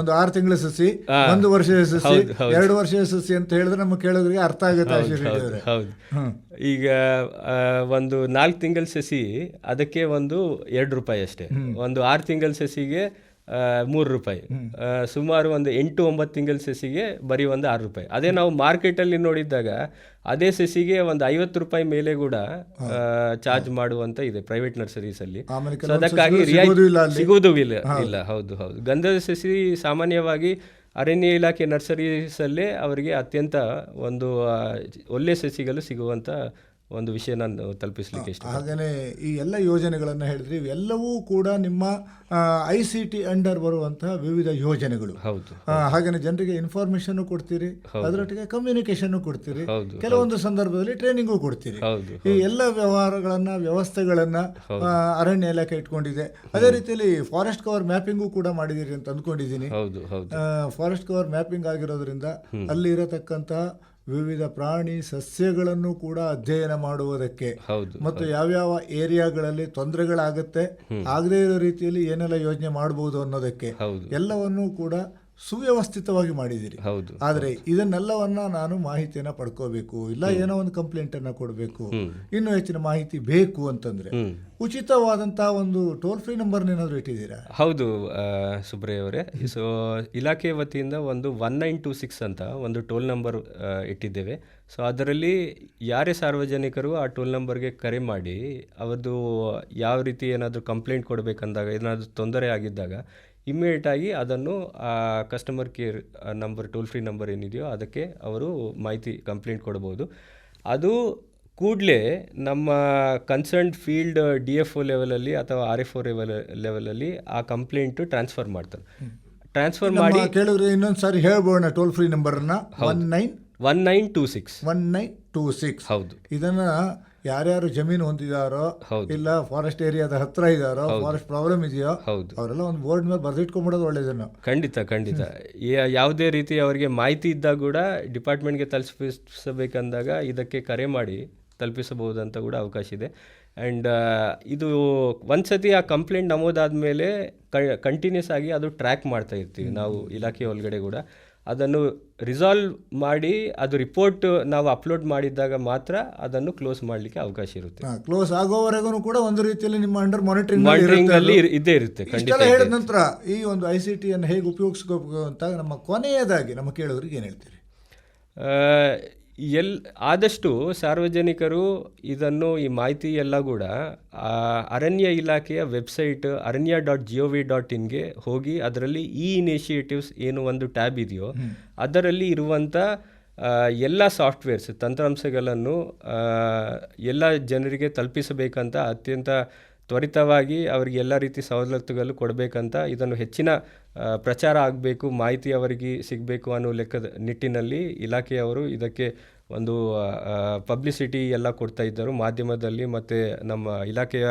ಒಂದು ಆರು ತಿಂಗಳ ಸಸಿ ಒಂದು ವರ್ಷ ಸಸಿ ಎರಡು ವರ್ಷ ಸಸಿ ಅಂತ ಹೇಳಿದ್ರೆ ನಮ್ಮ ಕೇಳೋದ್ರಿಗೆ ಅರ್ಥ ಆಗುತ್ತೆ ಹೌದು ಈಗ ಒಂದು ನಾಲ್ಕು ತಿಂಗಳ ಸಸಿ ಅದಕ್ಕೆ ಒಂದು ಎರಡು ರೂಪಾಯಿ ಅಷ್ಟೇ. ಒಂದು ಆರು ತಿಂಗಳ ಸಸಿಗೆ ಮೂರು ರೂಪಾಯಿ. ಸುಮಾರು ಒಂದು ಎಂಟು ಒಂಬತ್ತು ತಿಂಗಳ ಸಸಿಗೆ ಬರೀ ಒಂದು ಆರು ರೂಪಾಯಿ. ಅದೇ ನಾವು ಮಾರ್ಕೆಟಲ್ಲಿ ನೋಡಿದ್ದಾಗ ಅದೇ ಸಸಿಗೆ ಒಂದು ಐವತ್ತು ರೂಪಾಯಿ ಮೇಲೆ ಕೂಡ ಚಾರ್ಜ್ ಮಾಡುವಂತ ಇದೆ ಪ್ರೈವೇಟ್ ನರ್ಸರೀಸಲ್ಲಿ. ಅಲ್ಲಿ ಅದಕ್ಕಾಗಿ ರಿಯಾಯಿತಿ ಸಿಗೋದು ಇಲ್ಲ. ಸಿಗುವುದೂ ಇಲ್ಲ. ಇಲ್ಲ ಹೌದು ಹೌದು. ಗಂಧದ ಸಸಿ ಸಾಮಾನ್ಯವಾಗಿ ಅರಣ್ಯ ಇಲಾಖೆ ನರ್ಸರೀಸಲ್ಲೇ ಅವರಿಗೆ ಅತ್ಯಂತ ಒಂದು ಒಳ್ಳೆ ಸಸಿಗಳು ಸಿಗುವಂತ ಒಂದು ವಿಷಯ ನಾನು ತಲುಪಿಸಲಿಕ್ಕೆ ಇಷ್ಟ ಹಾಗೇನೆ ಈ ಎಲ್ಲ ಯೋಜನೆಗಳನ್ನು ಹೇಳಿದ್ರಿ ಇವೆಲ್ಲವೂ ಕೂಡ ನಿಮ್ಮ ಐ ಸಿ ಟಿ ಅಂಡರ್ ಬರುವಂತಹ ವಿವಿಧ ಯೋಜನೆಗಳು. ಹೌದು ಆ, ಹಾಗೇನೆ ಜನರಿಗೆ ಇನ್ಫಾರ್ಮೇಶನ್ ಕೊಡ್ತೀರಿ ಅದರೊಟ್ಟಿಗೆ ಕಮ್ಯುನಿಕೇಶನ್ ಕೊಡ್ತೀರಿ ಕೆಲವೊಂದು ಸಂದರ್ಭದಲ್ಲಿ ಟ್ರೈನಿಂಗು ಕೊಡ್ತೀರಿ. ಈ ಎಲ್ಲ ವ್ಯವಹಾರಗಳನ್ನ ವ್ಯವಸ್ಥೆಗಳನ್ನ ಅರಣ್ಯ ಇಲಾಖೆ ಇಟ್ಕೊಂಡಿದೆ. ಅದೇ ರೀತಿಯಲ್ಲಿ ಫಾರೆಸ್ಟ್ ಕವರ್ ಮ್ಯಾಪಿಂಗು ಕೂಡ ಮಾಡಿದಿರಿ ಅಂತ ಅಂದ್ಕೊಂಡಿದ್ದೀನಿ. ಫಾರೆಸ್ಟ್ ಕವರ್ ಮ್ಯಾಪಿಂಗ್ ಆಗಿರೋದ್ರಿಂದ ಅಲ್ಲಿ ಇರತಕ್ಕಂತಹ ವಿವಿಧ ಪ್ರಾಣಿ ಸಸ್ಯಗಳನ್ನು ಕೂಡ ಅಧ್ಯಯನ ಮಾಡುವುದಕ್ಕೆ. ಮತ್ತು ಯಾವ್ಯಾವ ಏರಿಯಾಗಳಲ್ಲಿ ತೊಂದರೆಗಳಾಗುತ್ತೆ ಆಗದೇ ಇರೋ ರೀತಿಯಲ್ಲಿ ಏನೆಲ್ಲ ಯೋಜನೆ ಮಾಡಬಹುದು ಅನ್ನೋದಕ್ಕೆ. ಎಲ್ಲವನ್ನೂ ಕೂಡ ಸುವ್ಯವಸ್ಥಿತವಾಗಿ ಮಾಡಿದ್ದೀರಿ. ಹೌದು ಆದರೆ ಇದನ್ನೆಲ್ಲವನ್ನ ನಾನು ಮಾಹಿತಿಯನ್ನ ಪಡ್ಕೋಬೇಕು ಇಲ್ಲ ಏನೋ ಒಂದು ಕಂಪ್ಲೇಂಟ್ ಅನ್ನ ಕೊಡಬೇಕು ಇನ್ನೂ ಹೆಚ್ಚಿನ ಮಾಹಿತಿ ಬೇಕು ಅಂತಂದ್ರೆ ಉಚಿತವಾದಂತಹ ಒಂದು ಟೋಲ್ ಫ್ರೀ ನಂಬರ್ ಏನಾದರೂ ಇಟ್ಟಿದ್ದೀರಾ? ಹೌದು ಸುಬ್ರಯ್ಯ ಅವರೇ ಸೊ ಇಲಾಖೆ ವತಿಯಿಂದ ಒಂದು ಒನ್ ನೈನ್ ಟೂ ಸಿಕ್ಸ್ ಅಂತ ಒಂದು ಟೋಲ್ ನಂಬರ್ ಇಟ್ಟಿದ್ದೇವೆ. ಸೊ ಅದರಲ್ಲಿ ಯಾರೇ ಸಾರ್ವಜನಿಕರು ಆ ಟೋಲ್ ನಂಬರ್ಗೆ ಕರೆ ಮಾಡಿ ಅವ್ರದ್ದು ಯಾವ ರೀತಿ ಏನಾದರೂ ಕಂಪ್ಲೇಂಟ್ ಕೊಡಬೇಕಂದಾಗ ಏನಾದರೂ ತೊಂದರೆ ಆಗಿದ್ದಾಗ ಇಮ್ಮಿಡಿಯೇಟ್ ಆಗಿ ಅದನ್ನು ಆ customer care number toll free number ಏನಿದೆಯೋ ಅದಕ್ಕೆ ಅವರು ಮಾಹಿತಿ ಕಂಪ್ಲೇಂಟ್ ಕೊಡ್ಬೋದು. ಅದು ಕೂಡಲೇ ನಮ್ಮ concern field D F O ಲೆವೆಲಲ್ಲಿ ಅಥವಾ ಆರ್ ಎಫ್ ಒ ಲೆವೆಲ್ ಲೆವೆಲಲ್ಲಿ ಆ ಕಂಪ್ಲೇಂಟು ಟ್ರಾನ್ಸ್ಫರ್ ಮಾಡ್ತಾರೆ. ಟ್ರಾನ್ಸ್ಫರ್ ಮಾಡಿ ಕೇಳಿದ್ರೆ ಇನ್ನೊಂದು ಸಾರಿ ಹೇಳ್ಬೋಣ ಟೋಲ್ ಫ್ರೀ ನಂಬರ್ನ one nine one nine two six one nine two six ಹೌದು. ಇದನ್ನ ಯಾರ್ಯಾರು ಜಮೀನು ಹೊಂದಿದಾರೋ ಹೌದು. ಇಲ್ಲ ಫಾರೆಸ್ಟ್ ಏರಿಯಾದ ಹತ್ರ ಇದಾರೋ ಫಾರೆಸ್ಟ್ ಪ್ರಾಬ್ಲಮ್ ಇದೆಯೋ ಹೌದು. ಅವರೆಲ್ಲ ಒಂದು ಬೋರ್ಡ್ ಮೇಲೆ ಬರೆದಿಟ್ಕೊಂಡ್ಬಿಡೋದು ಒಳ್ಳೇದನ್ನು. ಖಂಡಿತ ಖಂಡಿತ. ಯಾವುದೇ ರೀತಿ ಅವರಿಗೆ ಮಾಹಿತಿ ಇದ್ದಾಗ ಕೂಡ ಡಿಪಾರ್ಟ್ಮೆಂಟ್ಗೆ ತಲುಪಿಸಬೇಕಂದಾಗ ಇದಕ್ಕೆ ಕರೆ ಮಾಡಿ ತಲುಪಿಸಬಹುದಂತ ಕೂಡ ಅವಕಾಶ ಇದೆ. ಆ್ಯಂಡ್ ಇದು ಒಂದ್ಸತಿ ಆ ಕಂಪ್ಲೇಂಟ್ ನಮೂದಾದ ಮೇಲೆ ಕಂಟಿನ್ಯೂಸ್ ಆಗಿ ಅದು ಟ್ರ್ಯಾಕ್ ಮಾಡ್ತಾ ಇರ್ತೀವಿ ನಾವು ಇಲಾಖೆ ಒಳಗಡೆ ಕೂಡ. ಅದನ್ನು ರಿಸಾಲ್ವ್ ಮಾಡಿ ಅದು ರಿಪೋರ್ಟ್ ನಾವು ಅಪ್ಲೋಡ್ ಮಾಡಿದ್ದಾಗ ಮಾತ್ರ ಅದನ್ನು ಕ್ಲೋಸ್ ಮಾಡಲಿಕ್ಕೆ ಅವಕಾಶ ಇರುತ್ತೆ. ಕ್ಲೋಸ್ ಆಗೋವರೆಗೂ ಕೂಡ ಒಂದು ರೀತಿಯಲ್ಲಿ ನಿಮ್ಮ ಅಂಡರ್ ಮಾನಿಟರಿಂಗ್ ಮಾನಿಟರಿಂಗ್ ಅಲ್ಲಿ ಇದ್ದೇ ಇರುತ್ತೆ ಖಂಡಿತ ಹೇಳಿದ ನಂತರ ಈ ಒಂದು ಐ ಸಿ ಟಿಯನ್ನು ಹೇಗೆ ಉಪಯೋಗಿಸ್ಕೋಬೇಕು ಅಂತ ನಮ್ಮ ಕೊನೆಯದಾಗಿ ನಮ್ಮ ಕೇಳೋರಿಗೆ ಏನು ಹೇಳ್ತೀರಿ? ಎಲ್ ಆದಷ್ಟು ಸಾರ್ವಜನಿಕರು ಇದನ್ನು ಈ ಮಾಹಿತಿ ಎಲ್ಲ ಕೂಡ ಅರಣ್ಯ ಇಲಾಖೆಯ website Aranya dot G O V ಇನ್ಗೆ ಹೋಗಿ ಅದರಲ್ಲಿ ಈ ಇನಿಷಿಯೇಟಿವ್ಸ್ ಏನು ಒಂದು ಟ್ಯಾಬ್ ಇದೆಯೋ ಅದರಲ್ಲಿ ಇರುವಂಥ ಎಲ್ಲ ಸಾಫ್ಟ್ವೇರ್ಸ್ ತಂತ್ರಾಂಶಗಳನ್ನು ಎಲ್ಲ ಜನರಿಗೆ ತಲುಪಿಸಬೇಕಂತ ಅತ್ಯಂತ ತ್ವರಿತವಾಗಿ ಅವರಿಗೆ ಎಲ್ಲ ರೀತಿ ಸವಲತ್ತುಗಳು ಕೊಡಬೇಕಂತ ಇದನ್ನು ಹೆಚ್ಚಿನ ಪ್ರಚಾರ ಆಗಬೇಕು, ಮಾಹಿತಿ ಅವರಿಗೆ ಸಿಗಬೇಕು ಅನ್ನೋ ಲೆಕ್ಕದ ನಿಟ್ಟಿನಲ್ಲಿ ಇಲಾಖೆಯವರು ಇದಕ್ಕೆ ಒಂದು ಪಬ್ಲಿಸಿಟಿ ಎಲ್ಲ ಕೊಡ್ತಾ ಇದ್ದರು. ಮಾಧ್ಯಮದಲ್ಲಿ ಮತ್ತು ನಮ್ಮ ಇಲಾಖೆಯ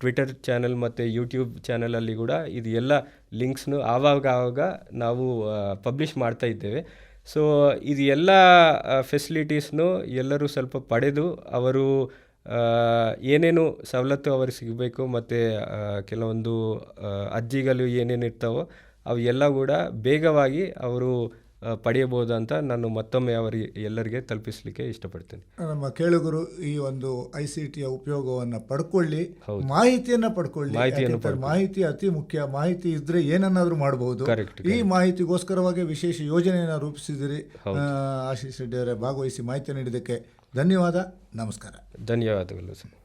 ಟ್ವಿಟರ್ ಚಾನಲ್ ಮತ್ತು ಯೂಟ್ಯೂಬ್ ಚಾನಲಲ್ಲಿ ಕೂಡ ಇದು ಎಲ್ಲ ಲಿಂಕ್ಸ್ನು ಆವಾಗ ಆವಾಗ ನಾವು ಪಬ್ಲಿಷ್ ಮಾಡ್ತಾ ಇದ್ದೇವೆ. ಸೊ ಇದು ಎಲ್ಲ ಫೆಸಿಲಿಟೀಸ್ನು ಎಲ್ಲರೂ ಸ್ವಲ್ಪ ಪಡೆದು ಅವರು ಏನೇನು ಸವಲತ್ತು ಅವ್ರಿಗೆ ಸಿಗಬೇಕು ಮತ್ತು ಕೆಲವೊಂದು ಅಜ್ಜಿಗಳು ಅರ್ಜಿಗಳು ಏನೇನು ಇರ್ತಾವೋ ಅವು ಎಲ್ಲ ಕೂಡ ಬೇಗವಾಗಿ ಅವರು ಪಡೆಯಬಹುದು ಅಂತ ನಾನು ಮತ್ತೊಮ್ಮೆ ಅವರಿಗೆ ಎಲ್ಲರಿಗೆ ತಲುಪಿಸಲಿಕ್ಕೆ ಇಷ್ಟಪಡ್ತೇನೆ. ನಮ್ಮ ಕೇಳುಗರು ಈ ಒಂದು ಐ ಸಿ ಟಿಯ ಉಪಯೋಗವನ್ನು ಪಡ್ಕೊಳ್ಳಿ ಮಾಹಿತಿಯನ್ನ ಪಡ್ಕೊಳ್ಳಿ ಮಾಹಿತಿಯನ್ನು ಮಾಹಿತಿ ಅತಿ ಮುಖ್ಯ. ಮಾಹಿತಿ ಇದ್ರೆ ಏನನ್ನಾದ್ರೂ ಮಾಡಬಹುದು ಈ ಮಾಹಿತಿಗೋಸ್ಕರವಾಗಿ ವಿಶೇಷ ಯೋಜನೆಯನ್ನು ರೂಪಿಸಿದಿರಿ. ಆಶೀಶ್ ರೆಡ್ಡಿ ಅವರೇ ಭಾಗವಹಿಸಿ ಮಾಹಿತಿ ನೀಡಿದ್ದಕ್ಕೆ ಧನ್ಯವಾದ ನಮಸ್ಕಾರ. ಧನ್ಯವಾದಗಳು ಸರ್.